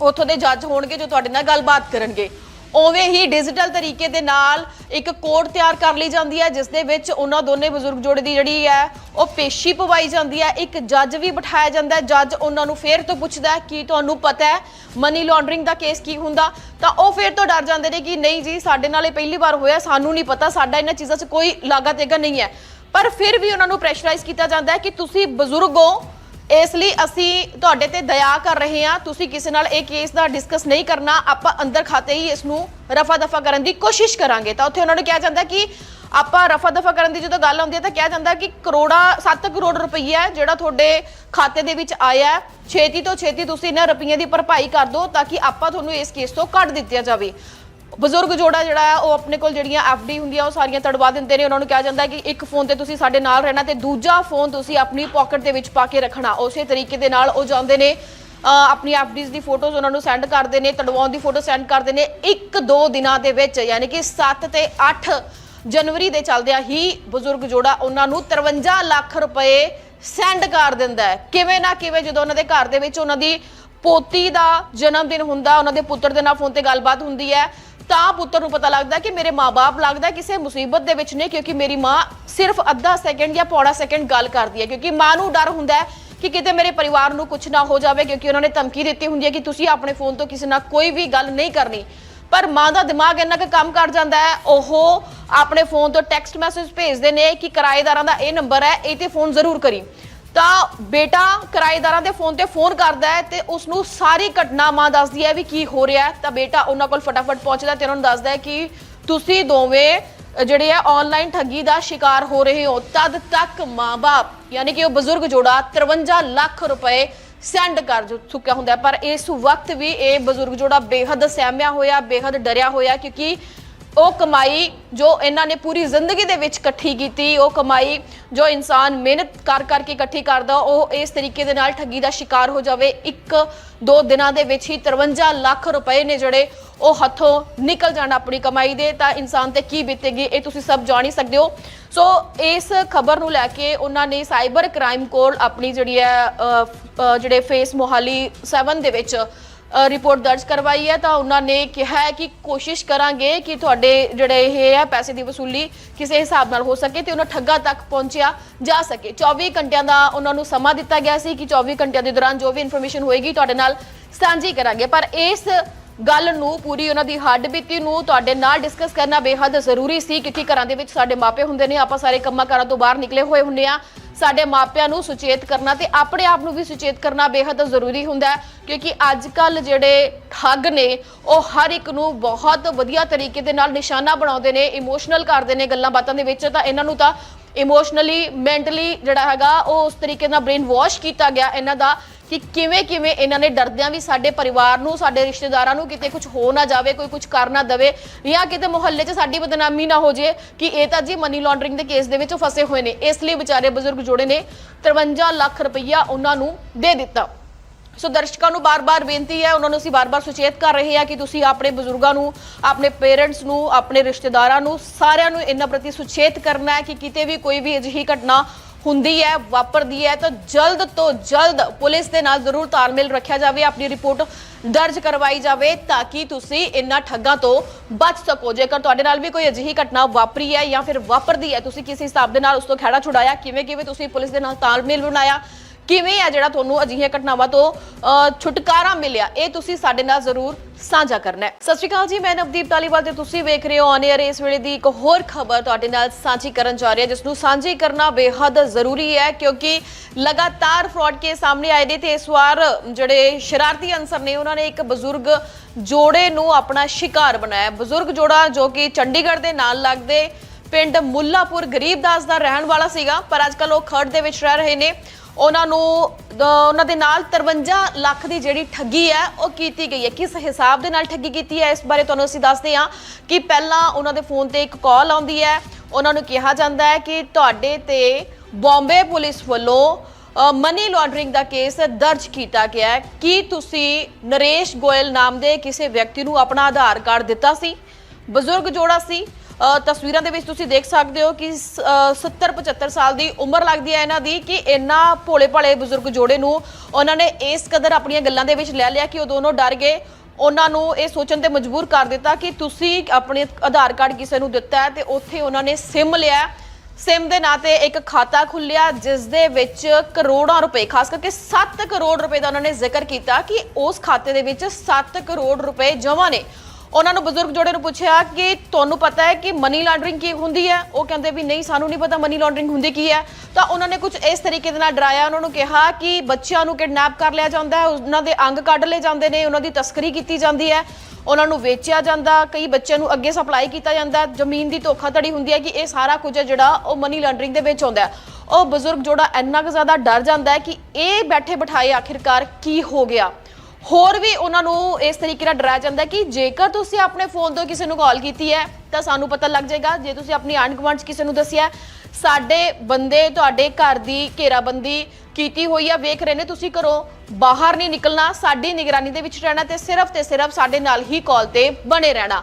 Speaker 1: ਉੱਥੋਂ ਦੇ ਜੱਜ ਹੋਣਗੇ ਜੋ ਤੁਹਾਡੇ ਨਾਲ ਗੱਲਬਾਤ ਕਰਨਗੇ। ਉਵੇਂ ਹੀ ਡਿਜੀਟਲ ਤਰੀਕੇ ਦੇ ਨਾਲ ਇੱਕ ਕੋਡ ਤਿਆਰ ਕਰ ਲਈ ਜਾਂਦੀ ਹੈ, ਜਿਸ ਦੇ ਵਿੱਚ ਉਹਨਾਂ ਦੋਨੇ ਬਜ਼ੁਰਗ ਜੋੜੇ ਦੀ ਜਿਹੜੀ ਹੈ, ਉਹ ਪੇਸ਼ੀ ਪਵਾਈ ਜਾਂਦੀ ਹੈ। ਇੱਕ ਜੱਜ ਵੀ ਬਿਠਾਇਆ ਜਾਂਦਾ ਹੈ, ਜੱਜ ਉਹਨਾਂ ਨੂੰ ਫੇਰ ਤੋਂ ਪੁੱਛਦਾ ਕਿ ਤੁਹਾਨੂੰ ਪਤਾ ਹੈ ਮਨੀ ਲਾਂਡਰਿੰਗ ਦਾ ਕੇਸ ਕੀ ਹੁੰਦਾ? ਤਾਂ ਉਹ ਫੇਰ ਤੋਂ ਡਰ ਜਾਂਦੇ ਨੇ ਕਿ ਨਹੀਂ ਜੀ, ਸਾਡੇ ਨਾਲ ਇਹ ਪਹਿਲੀ ਵਾਰ ਹੋਇਆ, ਸਾਨੂੰ ਨਹੀਂ ਪਤਾ, ਸਾਡਾ ਇਹਨਾਂ ਚੀਜ਼ਾਂ 'ਚ ਕੋਈ ਲਾਗਾ ਤੇਗਾ ਨਹੀਂ ਹੈ। ਪਰ ਫਿਰ ਵੀ ਉਹਨਾਂ ਨੂੰ ਪ੍ਰੈਸ਼ਰਾਈਜ਼ ਕੀਤਾ ਜਾਂਦਾ ਹੈ ਕਿ ਤੁਸੀਂ ਬਜ਼ੁਰਗ ਹੋ। ਇਸ ਲਈ ਅਸੀਂ ਤੁਹਾਡੇ ਤੇ ਦਇਆ ਕਰ ਰਹੇ ਹਾਂ। ਤੁਸੀਂ ਕਿਸੇ ਨਾਲ ਇਹ ਕੇਸ ਦਾ ਡਿਸਕਸ ਨਹੀਂ ਕਰਨਾ। ਆਪਾਂ ਅੰਦਰ ਖਾਤੇ ਹੀ ਇਸ ਨੂੰ ਰਫਾ ਦਫਾ ਕਰਨ ਦੀ ਕੋਸ਼ਿਸ਼ ਕਰਾਂਗੇ। ਤਾਂ ਉੱਥੇ ਉਹਨਾਂ ਨੂੰ ਕਿਹਾ ਜਾਂਦਾ ਕਿ ਆਪਾਂ ਰਫਾ ਦਫਾ ਕਰਨ ਦੀ ਜਦੋਂ ਗੱਲ ਆਉਂਦੀ ਹੈ ਤਾਂ ਕਿਹਾ ਜਾਂਦਾ ਕਿ ਕਰੋੜਾ 7 ਕਰੋੜ ਰੁਪਈਆ ਜਿਹੜਾ ਤੁਹਾਡੇ ਖਾਤੇ ਦੇ ਵਿੱਚ ਆਇਆ ਛੇਤੀ ਤੋਂ ਛੇਤੀ ਤੁਸੀਂ ਇਹਨਾਂ ਰੁਪਈਆਂ ਦੀ ਭਰਪਾਈ ਕਰ ਦਿਓ ਤਾਂ ਕਿ ਆਪਾਂ ਤੁਹਾਨੂੰ ਇਸ ਕੇਸ ਤੋਂ ਕੱਢ ਦਿੱਤਾ ਜਾਵੇ। ਬਜ਼ੁਰਗ ਜੋੜਾ ਜਿਹੜਾ ਹੈ ਉਹ ਆਪਣੇ ਕੋਲ ਜਿਹੜੀਆਂ ਐਫਡੀ ਹੁੰਦੀਆਂ, ਉਹ ਸਾਰੀਆਂ ਤੜਵਾ ਦਿੰਦੇ ਨੇ। ਉਹਨਾਂ ਨੂੰ ਕਿਹਾ ਜਾਂਦਾ ਕਿ ਇੱਕ ਫੋਨ ਤੇ ਤੁਸੀਂ ਸਾਡੇ ਨਾਲ ਰਹਿਣਾ ਤੇ ਦੂਜਾ ਫੋਨ ਤੁਸੀਂ ਆਪਣੀ ਪਾਕਟ ਦੇ ਵਿੱਚ ਪਾ ਕੇ ਰੱਖਣਾ। ਉਸੇ ਤਰੀਕੇ ਦੇ ਨਾਲ ਉਹ ਜਾਂਦੇ ਨੇ ਅਹ ਆਪਣੀ ਐਫਡੀਜ਼ ਦੀ ਫੋਟੋਜ਼ ਉਹਨਾਂ ਨੂੰ ਸੈਂਡ ਕਰਦੇ ਨੇ, ਤੜਵਾਉਣ ਦੀ ਫੋਟੋ ਸੈਂਡ ਕਰਦੇ ਨੇ। ਇੱਕ ਦੋ ਦਿਨਾਂ ਦੇ ਵਿੱਚ, ਯਾਨੀ ਕਿ 7 ਤੇ 8 ਜਨਵਰੀ ਦੇ ਚੱਲਦਿਆਂ ਹੀ ਬਜ਼ੁਰਗ ਜੋੜਾ ਉਹਨਾਂ ਨੂੰ 53 ਲੱਖ ਰੁਪਏ ਸੈਂਡ ਕਰ ਦਿੰਦਾ ਹੈ। ਕਿਵੇਂ ਨਾ ਕਿਵੇਂ ਜਦੋਂ ਉਹਨਾਂ ਦੇ ਘਰ ਦੇ ਵਿੱਚ ਉਹਨਾਂ ਦੀ ਪੋਤੀ ਦਾ ਜਨਮ ਦਿਨ ਹੁੰਦਾ, ਉਹਨਾਂ ਦੇ ਪੁੱਤਰ ਦੇ ਨਾਲ ਫੋਨ ਤੇ ਗੱਲਬਾਤ ਹੁੰਦੀ ਹੈ ਤਾਂ ਪੁੱਤਰ ਨੂੰ ਪਤਾ ਲੱਗਦਾ ਕਿ ਮੇਰੇ ਮਾਪੇ ਲੱਗਦਾ ਕਿਸੇ ਮੁਸੀਬਤ ਦੇ ਵਿੱਚ ਨੇ, ਕਿਉਂਕਿ ਮੇਰੀ ਮਾਂ ਸਿਰਫ ਅੱਧਾ ਸੈਕਿੰਡ ਜਾਂ ਪੌੜਾ ਸੈਕਿੰਡ ਗੱਲ ਕਰਦੀ ਹੈ, ਕਿਉਂਕਿ ਮਾਂ ਨੂੰ ਡਰ ਹੁੰਦਾ ਹੈ ਕਿ ਕਿਤੇ ਮੇਰੇ ਪਰਿਵਾਰ ਨੂੰ ਕੁਝ ਨਾ ਹੋ ਜਾਵੇ, ਕਿਉਂਕਿ ਉਹਨਾਂ ਨੇ ਧਮਕੀ ਦਿੱਤੀ ਹੁੰਦੀ ਹੈ ਕਿ ਤੁਸੀਂ ਆਪਣੇ ਫੋਨ ਤੋਂ ਕਿਸੇ ਨਾਲ ਕੋਈ ਵੀ ਗੱਲ ਨਹੀਂ ਕਰਨੀ। ਪਰ ਮਾਂ ਦਾ ਦਿਮਾਗ ਇੰਨਾ ਕੁ ਕੰਮ ਕਰ ਜਾਂਦਾ ਹੈ, ਉਹ ਆਪਣੇ ਫੋਨ ਤੋਂ ਟੈਕਸਟ ਮੈਸੇਜ ਭੇਜਦੇ ਨੇ ਕਿ ਕਿਰਾਏਦਾਰਾਂ ਦਾ ਇਹ ਨੰਬਰ ਹੈ, ਇਹ ਤੇ ਫੋਨ ਜ਼ਰੂਰ ਕਰੀ। ਤਾਂ ਬੇਟਾ ਕਿਰਾਏਦਾਰਾਂ ਦੇ ਫੋਨ ਤੇ ਫੋਨ ਕਰਦਾ ਹੈ ਤੇ ਉਸ ਨੂੰ ਸਾਰੀ ਘਟਨਾ ਮਾਂ ਦੱਸਦੀ ਹੈ ਵੀ ਕੀ ਹੋ ਰਿਹਾ ਹੈ। ਤਾਂ ਬੇਟਾ ਉਹਨਾਂ ਕੋਲ ਫਟਾਫਟ ਪਹੁੰਚਦਾ ਤੇ ਉਹਨਾਂ ਨੂੰ ਦੱਸਦਾ ਹੈ ਕਿ ਤੁਸੀਂ ਦੋਵੇਂ ਜਿਹੜੇ ਆ ਆਨਲਾਈਨ ਠੱਗੀ ਦਾ ਸ਼ਿਕਾਰ ਹੋ ਰਹੇ ਹੋ। ਤਦ ਤੱਕ ਮਾਂ-ਬਾਪ, ਯਾਨੀ ਕਿ ਉਹ ਬਜ਼ੁਰਗ ਜੋੜਾ 53 ਲੱਖ ਰੁਪਏ ਸੈਂਡ ਕਰ ਚੁੱਕਿਆ ਹੁੰਦਾ ਪਰ ਇਸ ਵਕਤ ਵੀ ਇਹ ਬਜ਼ੁਰਗ ਜੋੜਾ ਬੇਹੱਦ ਸਹਿਮਿਆ ਹੋਇਆ, ਬੇਹੱਦ ਡਰਿਆ ਹੋਇਆ ਕਿਉਂਕਿ ਉਹ ਕਮਾਈ ਜੋ ਇਹਨਾਂ ਨੇ ਪੂਰੀ ਜ਼ਿੰਦਗੀ ਦੇ ਵਿੱਚ ਇਕੱਠੀ ਕੀਤੀ, ਉਹ ਕਮਾਈ ਜੋ ਇਨਸਾਨ ਮਿਹਨਤ ਕਰ ਕਰਕੇ ਇਕੱਠੀ ਕਰਦਾ, ਉਹ ਇਸ ਤਰੀਕੇ ਦੇ ਨਾਲ ਠੱਗੀ ਦਾ ਸ਼ਿਕਾਰ ਹੋ ਜਾਵੇ। ਇੱਕ, ਦੋ ਦਿਨਾਂ ਦੇ ਵਿੱਚ ਹੀ 53 ਲੱਖ ਰੁਪਏ ਨੇ ਜਿਹੜੇ ਉਹ ਹੱਥੋਂ ਨਿਕਲ ਜਾਣ ਆਪਣੀ ਕਮਾਈ ਦੇ, ਤਾਂ ਇਨਸਾਨ ਤੇ ਕੀ ਬੀਤੇਗੀ, ਇਹ ਤੁਸੀਂ ਸਭ ਜਾਣ ਹੀ ਸਕਦੇ ਹੋ। ਸੋ ਇਸ ਖਬਰ ਨੂੰ ਲੈ ਕੇ ਉਹਨਾਂ ਨੇ ਸਾਈਬਰ ਕ੍ਰਾਈਮ ਕੋਲ ਆਪਣੀ ਜਿਹੜੀ ਹੈ ਜਿਹੜੇ ਫੇਸ ਮੋਹਾਲੀ 7 ਦੇ ਵਿੱਚ ਰਿਪੋਰਟ ਦਰਜ ਕਰਵਾਈ ਹੈ, ਤਾਂ ਉਹਨਾਂ ਨੇ ਕਿਹਾ ਹੈ ਕਿ ਕੋਸ਼ਿਸ਼ ਕਰਾਂਗੇ ਕਿ ਤੁਹਾਡੇ ਜਿਹੜੇ ਇਹ ਹੈ, ਪੈਸੇ ਦੀ ਵਸੂਲੀ ਕਿਸੇ ਹਿਸਾਬ ਨਾਲ ਹੋ ਸਕੇ ਤੇ ਉਹਨਾਂ ਠੱਗਾ ਤੱਕ ਪਹੁੰਚਿਆ ਜਾ ਸਕੇ। 24 ਘੰਟਿਆਂ ਦਾ ਉਹਨਾਂ ਨੂੰ ਸਮਾਂ ਦਿੱਤਾ ਗਿਆ ਸੀ ਕਿ 24 ਘੰਟਿਆਂ ਦੇ ਦੌਰਾਨ ਜੋ ਵੀ ਇਨਫੋਰਮੇਸ਼ਨ ਹੋਏਗੀ, ਤੁਹਾਡੇ ਨਾਲ ਸਾਂਝੀ ਕਰਾਂਗੇ। ਪਰ ਇਸ ਗੱਲ ਨੂੰ ਪੂਰੀ ਉਹਨਾਂ ਦੀ ਹੱਡ ਬੀਤੀ ਨੂੰ ਤੁਹਾਡੇ ਨਾਲ ਡਿਸਕਸ ਕਰਨਾ ਬੇਹੱਦ ਜ਼ਰੂਰੀ ਸੀ ਕਿਉਂਕਿ ਘਰਾਂ ਦੇ ਵਿੱਚ ਸਾਡੇ ਮਾਪੇ ਹੁੰਦੇ ਨੇ, ਆਪਾਂ ਸਾਰੇ ਕੰਮਾਂ ਕਾਰਾਂ ਤੋਂ ਬਾਹਰ ਨਿਕਲੇ ਹੋਏ ਹੁੰਦੇ ਆ ਸਾਡੇ ਮਾਪਿਆਂ ਨੂੰ ਸੁਚੇਤ ਕਰਨਾ ਤੇ ਆਪਣੇ ਆਪ ਨੂੰ ਵੀ ਸੁਚੇਤ ਕਰਨਾ ਬੇਹੱਦ ਜ਼ਰੂਰੀ ਹੁੰਦਾ ਹੈ ਕਿਉਂਕਿ ਅੱਜ ਕੱਲ ਜਿਹੜੇ ਠੱਗ ਨੇ, ਉਹ ਹਰ ਇੱਕ ਨੂੰ ਬਹੁਤ ਵਧੀਆ ਤਰੀਕੇ ਦੇ ਨਾਲ ਨਿਸ਼ਾਨਾ ਬਣਾਉਂਦੇ ਨੇ ਇਮੋਸ਼ਨਲ ਕਰਦੇ ਨੇ ਗੱਲਾਂ ਬਾਤਾਂ ਦੇ ਵਿੱਚ। ਤਾਂ ਇਹਨਾਂ ਨੂੰ ਤਾਂ ਇਮੋਸ਼ਨਲੀ ਮੈਂਟਲੀ ਜਿਹੜਾ ਹੈਗਾ, ਉਹ ਉਸ ਤਰੀਕੇ ਨਾਲ ਬ੍ਰੇਨ ਵਾਸ਼ ਕੀਤਾ ਗਿਆ। ਇਹਨਾਂ ਦਾ ਕਿ ਕਿਵੇਂ ਕਿਵੇਂ ਇਹਨਾਂ ਨੇ ਡਰਦਿਆਂ ਵੀ ਸਾਡੇ ਪਰਿਵਾਰ ਨੂੰ, ਸਾਡੇ ਰਿਸ਼ਤੇਦਾਰਾਂ ਨੂੰ ਕਿਤੇ ਕੁਝ ਹੋ ਨਾ ਜਾਵੇ, ਕੋਈ ਕੁਝ ਕਰ ਨਾ ਦਵੇ ਜਾਂ ਕਿਤੇ ਮੁਹੱਲੇ 'ਚ ਸਾਡੀ ਬਦਨਾਮੀ ਨਾ ਹੋ ਜੇ ਕਿ ਇਹ ਤਾਂ ਜੀ ਮਨੀ ਲਾਂਡਰਿੰਗ ਦੇ ਕੇਸ ਦੇ ਵਿੱਚ ਫਸੇ ਹੋਏ ਨੇ। ਇਸ ਲਈ ਵਿਚਾਰੇ ਬਜ਼ੁਰਗ ਜੋੜੇ ਨੇ 53 ਲੱਖ ਰੁਪਈਆ ਉਹਨਾਂ ਨੂੰ ਦੇ ਦਿੱਤਾ। ਸੋ ਦਰਸ਼ਕਾਂ ਨੂੰ ਬਾਰ-ਬਾਰ ਬੇਨਤੀ ਹੈ, ਉਹਨਾਂ ਨੂੰ ਅਸੀਂ ਬਾਰ-ਬਾਰ ਸੁਚੇਤ ਕਰ ਰਹੇ ਹਾਂ ਕਿ ਤੁਸੀਂ ਆਪਣੇ ਬਜ਼ੁਰਗਾਂ ਨੂੰ, ਆਪਣੇ ਪੇਰੈਂਟਸ ਨੂੰ, ਆਪਣੇ ਰਿਸ਼ਤੇਦਾਰਾਂ ਨੂੰ ਸਾਰਿਆਂ ਨੂੰ ਇਹਨਾਂ ਪ੍ਰਤੀ ਸੁਚੇਤ ਕਰਨਾ ਹੈ ਕਿ ਕਿਤੇ ਵੀ ਕੋਈ ਵੀ ਅਜਿਹੀ ਘਟਨਾ ਹੁੰਦੀ ਹੈ, ਵਾਪਰਦੀ ਹੈ, ਤਾਂ ਜਲਦ ਤੋਂ ਜਲਦ ਪੁਲਿਸ ਦੇ ਨਾਲ ਜ਼ਰੂਰ ਤਾਲਮੇਲ ਰੱਖਿਆ ਜਾਵੇ, ਆਪਣੀ ਰਿਪੋਰਟ ਦਰਜ ਕਰਵਾਈ ਜਾਵੇ, ਤਾਂ ਕਿ ਤੁਸੀਂ ਇਹਨਾਂ ਠੱਗਾਂ ਤੋਂ ਬਚ ਸਕੋ। ਜੇਕਰ ਤੁਹਾਡੇ ਨਾਲ ਵੀ ਕੋਈ ਅਜਿਹੀ ਘਟਨਾ ਵਾਪਰੀ ਹੈ ਜਾਂ ਫਿਰ ਵਾਪਰਦੀ ਹੈ, ਤੁਸੀਂ ਕਿਸ ਹਿਸਾਬ ਦੇ ਨਾਲ ਉਸ ਤੋਂ ਖਹਿੜਾ ਛੁਡਾਇਆ ਕਿਵੇਂ ਕਿਵੇਂ ਤੁਸੀਂ ਪੁਲਿਸ ਦੇ ਨਾਲ ਤਾਲਮੇਲ ਬਣਾਇਆ ਕਿਵੇਂ ਆ ਜਿਹੜਾ ਤੁਹਾਨੂੰ ਅਜਿਹੀਆਂ ਘਟਨਾਵਾਂ ਤੋਂ ਛੁਟਕਾਰਾ ਮਿਲਿਆ? ਇਹ ਤੁਸੀਂ ਸਾਡੇ ਨਾਲ ਜ਼ਰੂਰ ਸਾਂਝਾ ਕਰਨਾ ਹੈ। ਸਤਿ ਸ਼੍ਰੀ ਅਕਾਲ ਜੀ, ਮੈਂ ਨਵਦੀਪ ਤਾਲੀਵਾਲ ਤੇ ਤੁਸੀਂ ਵੇਖ ਰਹੇ ਹੋ ਔਨ 에ਅਰ ਇਸ ਵੇਲੇ ਦੀ ਇੱਕ ਹੋਰ ਖਬਰ ਤੁਹਾਡੇ ਨਾਲ ਸਾਂਝੀ ਕਰਨ ਜਾ ਰਿਹਾ ਹੈ ਜਿਸ ਨੂੰ ਸਾਂਝੀ ਕਰਨਾ ਬੇਹੱਦ ਜ਼ਰੂਰੀ ਹੈ, ਕਿਉਂਕਿ ਲਗਾਤਾਰ ਫਰਾਡ ਕੇ ਸਾਹਮਣੇ ਆਏ ਨੇ ਤੇ ਇਸ ਵਾਰ ਜਿਹੜੇ ਸ਼ਰਾਰਤੀ ਅੰਸਰ ਨੇ, ਉਹਨਾਂ ਨੇ ਇੱਕ ਬਜ਼ੁਰਗ ਜੋੜੇ ਨੂੰ ਆਪਣਾ ਸ਼ਿਕਾਰ ਬਣਾਇਆ। ਬਜ਼ੁਰਗ ਜੋੜਾ ਜੋ ਕਿ ਚੰਡੀਗੜ੍ਹ ਦੇ ਨਾਲ ਲੱਗਦੇ ਪਿੰਡ ਮੁੱਲਾਪੁਰ ਗਰੀਬਦਾਸ ਦਾ ਰਹਿਣ ਵਾਲਾ ਸੀਗਾ, ਪਰ ਅੱਜ ਅੱਜਕੱਲ ਉਹ ਖੜ ਦੇ ਵਿੱਚ ਰਹਿ ਰਹੇ ਨੇ। ਉਹਨਾਂ ਨੂੰ ਉਹਨਾਂ ਦੇ ਨਾਲ 53 ਲੱਖ ਦੀ ਜਿਹੜੀ ਠੱਗੀ ਹੈ, ਉਹ ਕੀਤੀ ਗਈ ਹੈ। ਕਿਸ ਹਿਸਾਬ ਦੇ ਨਾਲ ਠੱਗੀ ਕੀਤੀ ਹੈ? ਇਸ ਬਾਰੇ ਤੁਹਾਨੂੰ ਅਸੀਂ ਦੱਸਦੇ ਹਾਂ ਕਿ ਪਹਿਲਾਂ ਉਹਨਾਂ ਦੇ ਫੋਨ ਤੇ ਇੱਕ ਕਾਲ ਆਉਂਦੀ ਹੈ। ਉਹਨਾਂ ਨੂੰ ਕਿਹਾ ਜਾਂਦਾ ਹੈ ਕਿ ਤੁਹਾਡੇ ਤੇ ਬੰਬੇ ਪੁਲਿਸ ਵੱਲੋਂ ਮਨੀ ਲਾਂਡਰਿੰਗ ਦਾ ਕੇਸ ਦਰਜ ਕੀਤਾ ਗਿਆ ਹੈ। ਕੀ ਤੁਸੀਂ ਨਰੇਸ਼ ਗੋਇਲ ਨਾਮ ਦੇ ਕਿਸੇ ਵਿਅਕਤੀ ਨੂੰ ਆਪਣਾ ਆਧਾਰ ਕਾਰਡ ਦਿੱਤਾ ਸੀ? ਬਜ਼ੁਰਗ ਜੋੜਾ ਸੀ? ਤਸਵੀਰਾਂ ਦੇ ਵਿੱਚ ਤੁਸੀਂ ਦੇਖ ਸਕਦੇ ਹੋ ਕਿ 70 75 ਸਾਲ ਦੀ ਉਮਰ ਲੱਗਦੀ ਹੈ ਇਹਨਾਂ ਦੀ ਕਿ ਇੰਨਾ ਭੋਲੇ ਭਾਲੇ ਬਜ਼ੁਰਗ ਜੋੜੇ ਨੂੰ ਉਹਨਾਂ ਨੇ ਇਸ ਕਦਰ ਆਪਣੀਆਂ ਗੱਲਾਂ ਦੇ ਵਿੱਚ ਲੈ ਲਿਆ ਕਿ ਉਹ ਦੋਨੋਂ ਡਰ ਗਏ। ਉਹਨਾਂ ਨੂੰ ਇਹ ਸੋਚਣ ਤੇ ਮਜਬੂਰ ਕਰ ਦਿੱਤਾ ਕਿ ਤੁਸੀਂ ਆਪਣੇ ਆਧਾਰ ਕਾਰਡ ਕਿਸੇ ਨੂੰ ਦਿੱਤਾ ਹੈ ਤੇ ਉੱਥੇ ਉਹਨਾਂ ਨੇ ਸਿਮ ਲਿਆ। ਸਿਮ ਦੇ ਨਾਂ ਤੇ ਇੱਕ ਖਾਤਾ ਖੁੱਲਿਆ ਜਿਸ ਦੇ ਵਿੱਚ ਕਰੋੜਾਂ ਰੁਪਏ, ਖਾਸ ਕਰਕੇ 7 ਕਰੋੜ ਰੁਪਏ ਦਾ ਉਹਨਾਂ ਨੇ ਜ਼ਿਕਰ ਕੀਤਾ ਕਿ ਉਸ ਖਾਤੇ ਦੇ ਵਿੱਚ 7 ਕਰੋੜ ਰੁਪਏ ਜਮ੍ਹਾਂ ਨੇ। ਉਹਨਾਂ ਨੂੰ ਬਜ਼ੁਰਗ ਜੋੜੇ ਨੂੰ ਪੁੱਛਿਆ ਕਿ ਤੁਹਾਨੂੰ ਪਤਾ ਹੈ ਕਿ ਮਨੀ ਲਾਂਡਰਿੰਗ ਕੀ ਹੁੰਦੀ ਹੈ? ਉਹ ਕਹਿੰਦੇ ਵੀ ਨਹੀਂ, ਸਾਨੂੰ ਨਹੀਂ ਪਤਾ ਮਨੀ ਲਾਂਡਰਿੰਗ ਹੁੰਦੀ ਕੀ ਹੈ। ਤਾਂ ਉਹਨਾਂ ਨੇ ਕੁਝ ਇਸ ਤਰੀਕੇ ਦੇ ਨਾਲ ਡਰਾਇਆ, ਉਹਨਾਂ ਨੂੰ ਕਿਹਾ ਕਿ ਬੱਚਿਆਂ ਨੂੰ ਕਿਡਨੈਪ ਕਰ ਲਿਆ ਜਾਂਦਾ ਹੈ, ਉਹਨਾਂ ਦੇ ਅੰਗ ਕੱਢ ਲਏ ਜਾਂਦੇ ਨੇ, ਉਹਨਾਂ ਦੀ ਤਸਕਰੀ ਕੀਤੀ ਜਾਂਦੀ ਹੈ, ਉਹਨਾਂ ਨੂੰ ਵੇਚਿਆ ਜਾਂਦਾ, ਕਈ ਬੱਚਿਆਂ ਨੂੰ ਅੱਗੇ ਸਪਲਾਈ ਕੀਤਾ ਜਾਂਦਾ ਜ਼ਮੀਨ ਦੀ ਧੋਖਾਧੜੀ ਹੁੰਦੀ ਹੈ ਕਿ ਇਹ ਸਾਰਾ ਕੁਝ ਜਿਹੜਾ ਉਹ ਮਨੀ ਲਾਂਡਰਿੰਗ ਦੇ ਵਿੱਚ ਆਉਂਦਾ ਉਹ ਬਜ਼ੁਰਗ ਜੋੜਾ ਇੰਨਾ ਕੁ ਜ਼ਿਆਦਾ ਡਰ ਜਾਂਦਾ ਹੈ ਕਿ ਇਹ ਬੈਠੇ ਬਿਠਾਏ ਆਖਿਰਕਾਰ ਕੀ ਹੋ ਗਿਆ? ਹੋਰ ਵੀ ਉਹਨਾਂ ਨੂੰ ਇਸ ਤਰੀਕੇ ਨਾਲ ਡਰਾਇਆ ਜਾਂਦਾ ਕਿ ਜੇਕਰ ਤੁਸੀਂ ਆਪਣੇ ਫੋਨ ਤੋਂ ਕਿਸੇ ਨੂੰ ਕਾਲ ਕੀਤੀ ਹੈ, ਤਾਂ ਸਾਨੂੰ ਪਤਾ ਲੱਗ ਜਾਏਗਾ। ਜੇ ਤੁਸੀਂ ਆਪਣੀ ਆਂਢ ਗੁਆਂਢ 'ਚ ਕਿਸੇ ਨੂੰ ਦੱਸਿਆ, ਸਾਡੇ ਬੰਦੇ ਤੁਹਾਡੇ ਘਰ ਦੀ ਘੇਰਾਬੰਦੀ ਕੀਤੀ ਹੋਈ ਆ, ਵੇਖ ਰਹੇ ਨੇ ਤੁਸੀਂ ਘਰੋਂ ਬਾਹਰ ਨਹੀਂ ਨਿਕਲਣਾ, ਸਾਡੀ ਨਿਗਰਾਨੀ ਦੇ ਵਿੱਚ ਰਹਿਣਾ ਤੇ ਸਿਰਫ ਤੇ ਸਿਰਫ ਸਾਡੇ ਨਾਲ ਹੀ ਕਾਲ ਤੇ ਬਣੇ ਰਹਿਣਾ।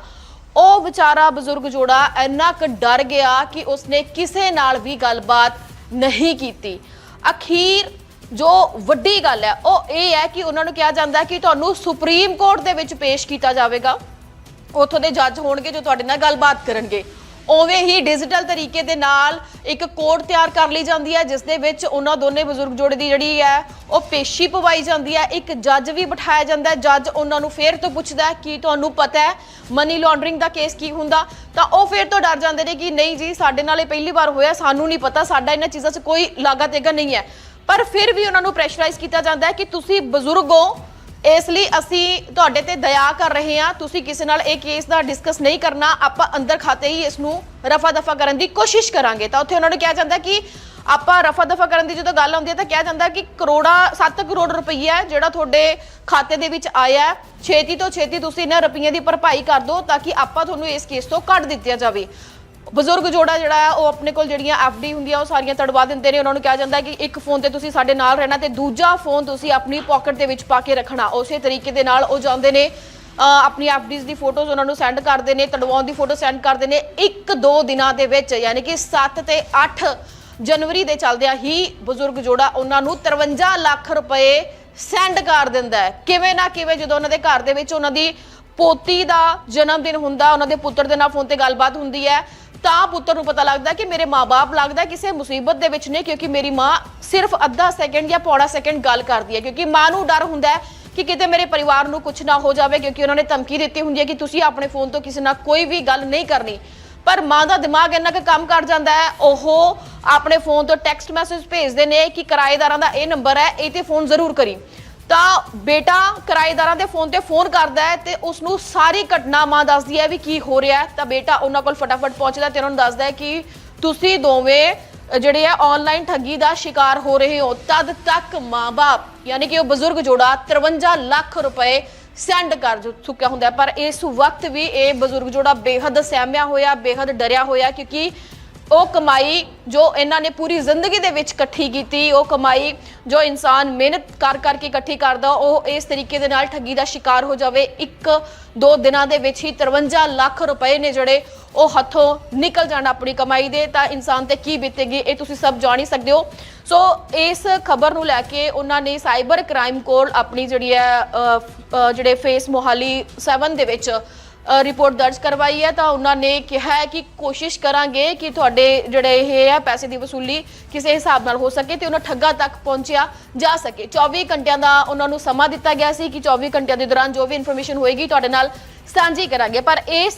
Speaker 1: ਉਹ ਵਿਚਾਰਾ ਬਜ਼ੁਰਗ ਜੋੜਾ ਇੰਨਾ ਕੁ ਡਰ ਗਿਆ ਕਿ ਉਸਨੇ ਕਿਸੇ ਨਾਲ ਵੀ ਗੱਲਬਾਤ ਨਹੀਂ ਕੀਤੀ। ਅਖੀਰ ਜੋ ਵੱਡੀ ਗੱਲ ਹੈ, ਉਹ ਇਹ ਹੈ ਕਿ ਉਹਨਾਂ ਨੂੰ ਕਿਹਾ ਜਾਂਦਾ ਕਿ ਤੁਹਾਨੂੰ ਸੁਪਰੀਮ ਕੋਰਟ ਦੇ ਵਿੱਚ ਪੇਸ਼ ਕੀਤਾ ਜਾਵੇਗਾ। ਉੱਥੋਂ ਦੇ ਜੱਜ ਹੋਣਗੇ ਜੋ ਤੁਹਾਡੇ ਨਾਲ ਗੱਲਬਾਤ ਕਰਨਗੇ। ਉਵੇਂ ਹੀ ਡਿਜੀਟਲ ਤਰੀਕੇ ਦੇ ਨਾਲ ਇੱਕ ਕੋਡ ਤਿਆਰ ਕਰ ਲਈ ਜਾਂਦੀ ਹੈ, ਜਿਸ ਦੇ ਵਿੱਚ ਉਹਨਾਂ ਦੋਨੇ ਬਜ਼ੁਰਗ ਜੋੜੇ ਦੀ ਜਿਹੜੀ ਹੈ, ਉਹ ਪੇਸ਼ੀ ਪਵਾਈ ਜਾਂਦੀ ਹੈ। ਇੱਕ ਜੱਜ ਵੀ ਬਿਠਾਇਆ ਜਾਂਦਾ ਹੈ, ਜੱਜ ਉਹਨਾਂ ਨੂੰ ਫੇਰ ਤੋਂ ਪੁੱਛਦਾ ਹੈ ਕਿ ਤੁਹਾਨੂੰ ਪਤਾ ਹੈ ਮਨੀ ਲਾਂਡਰਿੰਗ ਦਾ ਕੇਸ ਕੀ ਹੁੰਦਾ? ਤਾਂ ਉਹ ਫੇਰ ਤੋਂ ਡਰ ਜਾਂਦੇ ਨੇ ਕਿ ਨਹੀਂ ਜੀ, ਸਾਡੇ ਨਾਲ ਇਹ ਪਹਿਲੀ ਵਾਰ ਹੋਇਆ, ਸਾਨੂੰ ਨਹੀਂ ਪਤਾ, ਸਾਡਾ ਇਹਨਾਂ ਚੀਜ਼ਾਂ 'ਚ ਕੋਈ ਲਾਗਾ ਤੇਗਾ ਨਹੀਂ ਹੈ। ਪਰ ਫਿਰ ਵੀ ਉਹਨਾਂ ਨੂੰ ਪ੍ਰੈਸ਼ਰਾਈਜ਼ ਕੀਤਾ ਜਾਂਦਾ ਹੈ ਕਿ ਤੁਸੀਂ ਬਜ਼ੁਰਗ ਹੋ। ਇਸ ਲਈ ਅਸੀਂ ਤੁਹਾਡੇ ਤੇ ਦਇਆ ਕਰ ਰਹੇ ਹਾਂ। ਤੁਸੀਂ ਕਿਸੇ ਨਾਲ ਇਹ ਕੇਸ ਦਾ ਡਿਸਕਸ ਨਹੀਂ ਕਰਨਾ। ਆਪਾਂ ਅੰਦਰ ਖਾਤੇ ਹੀ ਇਸ ਨੂੰ ਰਫਾ ਦਫਾ ਕਰਨ ਦੀ ਕੋਸ਼ਿਸ਼ ਕਰਾਂਗੇ। ਤਾਂ ਉੱਥੇ ਉਹਨਾਂ ਨੂੰ ਕਿਹਾ ਜਾਂਦਾ ਕਿ ਆਪਾਂ ਰਫਾ ਦਫਾ ਕਰਨ ਦੀ ਜਦੋਂ ਗੱਲ ਆਉਂਦੀ ਹੈ ਤਾਂ ਕਿਹਾ ਜਾਂਦਾ ਕਿ ਕਰੋੜਾ 7 ਕਰੋੜ ਰੁਪਈਆ ਜਿਹੜਾ ਤੁਹਾਡੇ ਖਾਤੇ ਦੇ ਵਿੱਚ ਆਇਆ ਛੇਤੀ ਤੋਂ ਛੇਤੀ ਤੁਸੀਂ ਇਹਨਾਂ ਰੁਪਈਆਂ ਦੀ ਭਰਪਾਈ ਕਰ ਦਿਓ ਤਾਂ ਕਿ ਆਪਾਂ ਤੁਹਾਨੂੰ ਇਸ ਕੇਸ ਤੋਂ ਕੱਢ ਦਿੱਤਾ ਜਾਵੇ। ਬਜ਼ੁਰਗ ਜੋੜਾ ਜਿਹੜਾ ਹੈ ਉਹ ਆਪਣੇ ਕੋਲ ਜਿਹੜੀਆਂ ਐਫਡੀ ਹੁੰਦੀਆਂ, ਉਹ ਸਾਰੀਆਂ ਤੜਵਾ ਦਿੰਦੇ ਨੇ। ਉਹਨਾਂ ਨੂੰ ਕਿਹਾ ਜਾਂਦਾ ਕਿ ਇੱਕ ਫੋਨ ਤੇ ਤੁਸੀਂ ਸਾਡੇ ਨਾਲ ਰਹਿਣਾ ਤੇ ਦੂਜਾ ਫੋਨ ਤੁਸੀਂ ਆਪਣੀ ਪਾਕਟ ਦੇ ਵਿੱਚ ਪਾ ਕੇ ਰੱਖਣਾ। ਉਸੇ ਤਰੀਕੇ ਦੇ ਨਾਲ ਉਹ ਜਾਂਦੇ ਨੇ ਅਹ ਆਪਣੀ ਐਫਡੀਜ਼ ਦੀ ਫੋਟੋਜ਼ ਉਹਨਾਂ ਨੂੰ ਸੈਂਡ ਕਰਦੇ ਨੇ, ਤੜਵਾਉਣ ਦੀ ਫੋਟੋ ਸੈਂਡ ਕਰਦੇ ਨੇ। ਇੱਕ ਦੋ ਦਿਨਾਂ ਦੇ ਵਿੱਚ, ਯਾਨੀ ਕਿ 7 ਤੇ 8 ਜਨਵਰੀ ਦੇ ਚੱਲਦਿਆਂ ਹੀ ਬਜ਼ੁਰਗ ਜੋੜਾ ਉਹਨਾਂ ਨੂੰ 53 ਲੱਖ ਰੁਪਏ ਸੈਂਡ ਕਰ ਦਿੰਦਾ ਹੈ। ਕਿਵੇਂ ਨਾ ਕਿਵੇਂ ਜਦੋਂ ਉਹਨਾਂ ਦੇ ਘਰ ਦੇ ਵਿੱਚ ਉਹਨਾਂ ਦੀ ਪੋਤੀ ਦਾ ਜਨਮ ਦਿਨ ਹੁੰਦਾ, ਉਹਨਾਂ ਦੇ ਪੁੱਤਰ ਦੇ ਨਾਲ ਫੋਨ ਤੇ ਗੱਲਬਾਤ ਹੁੰਦੀ ਹੈ ਤਾਂ ਪੁੱਤਰ ਨੂੰ ਪਤਾ ਲੱਗਦਾ ਕਿ ਮੇਰੇ ਮਾਪੇ ਲੱਗਦਾ ਕਿਸੇ ਮੁਸੀਬਤ ਦੇ ਵਿੱਚ ਨੇ, ਕਿਉਂਕਿ ਮੇਰੀ ਮਾਂ ਸਿਰਫ ਅੱਧਾ ਸੈਕਿੰਡ ਜਾਂ ਪੌੜਾ ਸੈਕਿੰਡ ਗੱਲ ਕਰਦੀ ਹੈ, ਕਿਉਂਕਿ ਮਾਂ ਨੂੰ ਡਰ ਹੁੰਦਾ ਹੈ ਕਿ ਕਿਤੇ ਮੇਰੇ ਪਰਿਵਾਰ ਨੂੰ ਕੁਝ ਨਾ ਹੋ ਜਾਵੇ, ਕਿਉਂਕਿ ਉਹਨਾਂ ਨੇ ਧਮਕੀ ਦਿੱਤੀ ਹੁੰਦੀ ਹੈ ਕਿ ਤੁਸੀਂ ਆਪਣੇ ਫੋਨ ਤੋਂ ਕਿਸੇ ਨਾਲ ਕੋਈ ਵੀ ਗੱਲ ਨਹੀਂ ਕਰਨੀ। ਪਰ ਮਾਂ ਦਾ ਦਿਮਾਗ ਇੰਨਾ ਕੁ ਕੰਮ ਕਰ ਜਾਂਦਾ ਹੈ, ਉਹ ਆਪਣੇ ਫੋਨ ਤੋਂ ਟੈਕਸਟ ਮੈਸੇਜ ਭੇਜਦੇ ਨੇ ਕਿ ਕਿਰਾਏਦਾਰਾਂ ਦਾ ਇਹ ਨੰਬਰ ਹੈ, ਇਹ ਤੇ ਫੋਨ ਜ਼ਰੂਰ ਕਰੀ। ਤਾਂ ਬੇਟਾ ਕਿਰਾਏਦਾਰਾਂ ਦੇ ਫੋਨ ਤੇ ਫੋਨ ਕਰਦਾ ਹੈ ਤੇ ਉਸ ਨੂੰ ਸਾਰੀ ਘਟਨਾ ਮਾਂ ਦੱਸਦੀ ਹੈ ਵੀ ਕੀ ਹੋ ਰਿਹਾ ਹੈ। ਤਾਂ ਬੇਟਾ ਉਹਨਾਂ ਕੋਲ ਫਟਾਫਟ ਪਹੁੰਚਦਾ ਤੇ ਉਹਨਾਂ ਨੂੰ ਦੱਸਦਾ ਹੈ ਕਿ ਤੁਸੀਂ ਦੋਵੇਂ ਜਿਹੜੇ ਆ ਆਨਲਾਈਨ ਠੱਗੀ ਦਾ ਸ਼ਿਕਾਰ ਹੋ ਰਹੇ ਹੋ। ਤਦ ਤੱਕ ਮਾਂ-ਬਾਪ, ਯਾਨੀ ਕਿ ਉਹ ਬਜ਼ੁਰਗ ਜੋੜਾ 53 ਲੱਖ ਰੁਪਏ ਸੈਂਡ ਕਰ ਚੁੱਕਿਆ ਹੁੰਦਾ ਪਰ ਇਸ ਵਕਤ ਵੀ ਇਹ ਬਜ਼ੁਰਗ ਜੋੜਾ ਬੇਹੱਦ ਸਹਿਮਿਆ ਹੋਇਆ, ਬੇਹੱਦ ਡਰਿਆ ਹੋਇਆ ਕਿਉਂਕਿ ਉਹ ਕਮਾਈ ਜੋ ਇਹਨਾਂ ਨੇ ਪੂਰੀ ਜ਼ਿੰਦਗੀ ਦੇ ਵਿੱਚ ਇਕੱਠੀ ਕੀਤੀ, ਉਹ ਕਮਾਈ ਜੋ ਇਨਸਾਨ ਮਿਹਨਤ ਕਰ ਕਰਕੇ ਇਕੱਠੀ ਕਰਦਾ, ਉਹ ਇਸ ਤਰੀਕੇ ਦੇ ਨਾਲ ਠੱਗੀ ਦਾ ਸ਼ਿਕਾਰ ਹੋ ਜਾਵੇ। ਇੱਕ, ਦੋ ਦਿਨਾਂ ਦੇ ਵਿੱਚ ਹੀ 53 ਲੱਖ ਰੁਪਏ ਨੇ ਜਿਹੜੇ ਉਹ ਹੱਥੋਂ ਨਿਕਲ ਜਾਣ ਆਪਣੀ ਕਮਾਈ ਦੇ, ਤਾਂ ਇਨਸਾਨ ਤੇ ਕੀ ਬੀਤੇਗੀ, ਇਹ ਤੁਸੀਂ ਸਭ ਜਾਣ ਹੀ ਸਕਦੇ ਹੋ। ਸੋ ਇਸ ਖਬਰ ਨੂੰ ਲੈ ਕੇ ਉਹਨਾਂ ਨੇ ਸਾਈਬਰ ਕ੍ਰਾਈਮ ਕੋਲ ਆਪਣੀ ਜਿਹੜੀ ਹੈ ਜਿਹੜੇ ਫੇਸ ਮੋਹਾਲੀ 7 ਦੇ ਵਿੱਚ ਰਿਪੋਰਟ ਦਰਜ ਕਰਵਾਈ ਹੈ ਤਾਂ ਉਹਨਾਂ ਨੇ ਕਿਹਾ ਹੈ ਕਿ ਕੋਸ਼ਿਸ਼ ਕਰਾਂਗੇ ਕਿ ਤੁਹਾਡੇ ਜਿਹੜੇ ਇਹ ਹੈ ਪੈਸੇ ਦੀ ਵਸੂਲੀ ਕਿਸੇ ਹਿਸਾਬ ਨਾਲ ਹੋ ਸਕੇ ਤੇ ਉਹਨਾਂ ਠੱਗਾ ਤੱਕ ਪਹੁੰਚਿਆ ਜਾ ਸਕੇ। 24 ਘੰਟਿਆਂ ਦਾ ਉਹਨਾਂ ਨੂੰ ਸਮਾਂ ਦਿੱਤਾ ਗਿਆ ਸੀ ਕਿ 24 ਘੰਟਿਆਂ ਦੇ ਦੌਰਾਨ ਜੋ ਵੀ ਇਨਫੋਰਮੇਸ਼ਨ ਹੋਏਗੀ ਤੁਹਾਡੇ ਨਾਲ ਸਾਂਝੀ ਕਰਾਂਗੇ। ਪਰ ਇਸ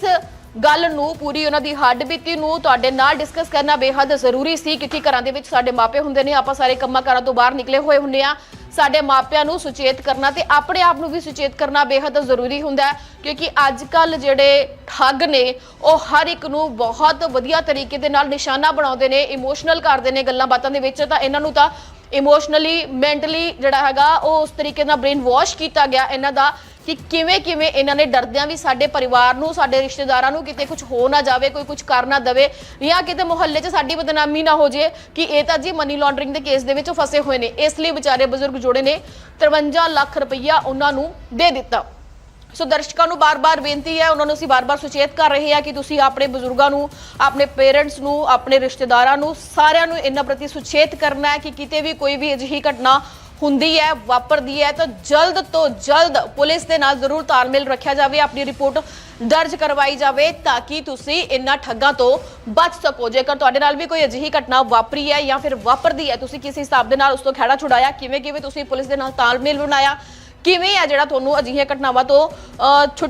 Speaker 1: ਗੱਲ ਨੂੰ ਪੂਰੀ ਉਹਨਾਂ ਦੀ ਹੱਡ ਬੀਤੀ ਨੂੰ ਤੁਹਾਡੇ ਨਾਲ ਡਿਸਕਸ ਕਰਨਾ ਬੇਹੱਦ ਜ਼ਰੂਰੀ ਸੀ ਕਿਉਂਕਿ ਘਰਾਂ ਦੇ ਵਿੱਚ ਸਾਡੇ ਮਾਪੇ ਹੁੰਦੇ ਨੇ, ਆਪਾਂ ਸਾਰੇ ਕੰਮਾਂ ਕਾਰਾਂ ਤੋਂ ਬਾਹਰ ਨਿਕਲੇ ਹੋਏ ਹੁੰਦੇ ਆ ਸਾਡੇ ਮਾਪਿਆਂ ਨੂੰ ਸੁਚੇਤ ਕਰਨਾ ਤੇ ਆਪਣੇ ਆਪ ਨੂੰ ਵੀ ਸੁਚੇਤ ਕਰਨਾ ਬੇਹੱਦ ਜ਼ਰੂਰੀ ਹੁੰਦਾ ਹੈ, ਕਿਉਂਕਿ ਅੱਜ ਕੱਲ ਜਿਹੜੇ ਠੱਗ ਨੇ, ਉਹ ਹਰ ਇੱਕ ਨੂੰ ਬਹੁਤ ਵਧੀਆ ਤਰੀਕੇ ਦੇ ਨਾਲ ਨਿਸ਼ਾਨਾ ਬਣਾਉਂਦੇ ਨੇ ਇਮੋਸ਼ਨਲ ਕਰਦੇ ਨੇ ਗੱਲਾਂ ਬਾਤਾਂ ਦੇ ਵਿੱਚ, ਤਾਂ ਇਹਨਾਂ ਨੂੰ ਤਾਂ ਇਮੋਸ਼ਨਲੀ ਮੈਂਟਲੀ ਜਿਹੜਾ ਹੈਗਾ, ਉਹ ਉਸ ਤਰੀਕੇ ਨਾਲ ਬ੍ਰੇਨ ਵਾਸ਼ ਕੀਤਾ ਗਿਆ ਇਹਨਾਂ ਦਾ। ਕਿ ਕਿਵੇਂ ਕਿਵੇਂ ਇਹਨਾਂ ਨੇ ਡਰਦਿਆਂ ਵੀ ਸਾਡੇ ਪਰਿਵਾਰ ਨੂੰ, ਸਾਡੇ ਰਿਸ਼ਤੇਦਾਰਾਂ ਨੂੰ ਕਿਤੇ ਕੁਝ ਹੋ ਨਾ ਜਾਵੇ, ਕੋਈ ਕੁਝ ਕਰ ਨਾ ਦਵੇ ਜਾਂ ਕਿਤੇ ਮੁਹੱਲੇ 'ਚ ਸਾਡੀ ਬਦਨਾਮੀ ਨਾ ਹੋ ਜੇ ਕਿ ਇਹ ਤਾਂ ਜੀ ਮਨੀ ਲਾਂਡਰਿੰਗ ਦੇ ਕੇਸ ਦੇ ਵਿੱਚ ਫਸੇ ਹੋਏ ਨੇ। ਇਸ ਲਈ ਵਿਚਾਰੇ ਬਜ਼ੁਰਗ ਜੋੜੇ ਨੇ 53 ਲੱਖ ਰੁਪਈਆ ਉਹਨਾਂ ਨੂੰ ਦੇ ਦਿੱਤਾ। ਸੋ ਦਰਸ਼ਕਾਂ ਨੂੰ ਬਾਰ-ਬਾਰ ਬੇਨਤੀ ਹੈ, ਉਹਨਾਂ ਨੂੰ ਅਸੀਂ ਬਾਰ-ਬਾਰ ਸੁਚੇਤ ਕਰ ਰਹੇ ਹਾਂ ਕਿ ਤੁਸੀਂ ਆਪਣੇ ਬਜ਼ੁਰਗਾਂ ਨੂੰ, ਆਪਣੇ ਪੇਰੈਂਟਸ ਨੂੰ, ਆਪਣੇ ਰਿਸ਼ਤੇਦਾਰਾਂ ਨੂੰ ਸਾਰਿਆਂ ਨੂੰ ਇਹਨਾਂ ਪ੍ਰਤੀ ਸੁਚੇਤ ਕਰਨਾ ਹੈ ਕਿ ਕਿਤੇ ਵੀ ਕੋਈ ਵੀ ਅਜਿਹੀ ਘਟਨਾ ਹੁੰਦੀ ਹੈ, ਵਾਪਰਦੀ ਹੈ, ਤਾਂ ਜਲਦ ਤੋਂ ਜਲਦ ਪੁਲਿਸ ਦੇ ਨਾਲ ਜ਼ਰੂਰ ਤਾਲਮੇਲ ਰੱਖਿਆ ਜਾਵੇ, ਆਪਣੀ ਰਿਪੋਰਟ ਦਰਜ ਕਰਵਾਈ ਜਾਵੇ, ਤਾਂ ਕਿ ਤੁਸੀਂ ਇਹਨਾਂ ਠੱਗਾਂ ਤੋਂ ਬਚ ਸਕੋ। ਜੇਕਰ ਤੁਹਾਡੇ ਨਾਲ ਵੀ ਕੋਈ ਅਜਿਹੀ ਘਟਨਾ ਵਾਪਰੀ ਹੈ ਜਾਂ ਫਿਰ ਵਾਪਰਦੀ ਹੈ, ਤੁਸੀਂ ਕਿਸ ਹਿਸਾਬ ਦੇ ਨਾਲ ਉਸ ਤੋਂ ਖਹਿੜਾ ਛੁਡਾਇਆ ਕਿਵੇਂ ਕਿਵੇਂ ਤੁਸੀਂ ਪੁਲਿਸ ਦੇ ਨਾਲ ਤਾਲਮੇਲ ਬਣਾਇਆ, ਕਿਵੇਂ ਆ ਜਿਹੜਾ ਤੁਹਾਨੂੰ ਅਜਿਹੀਆਂ ਘਟਨਾਵਾਂ ਤੋਂ ਛੁੱਟ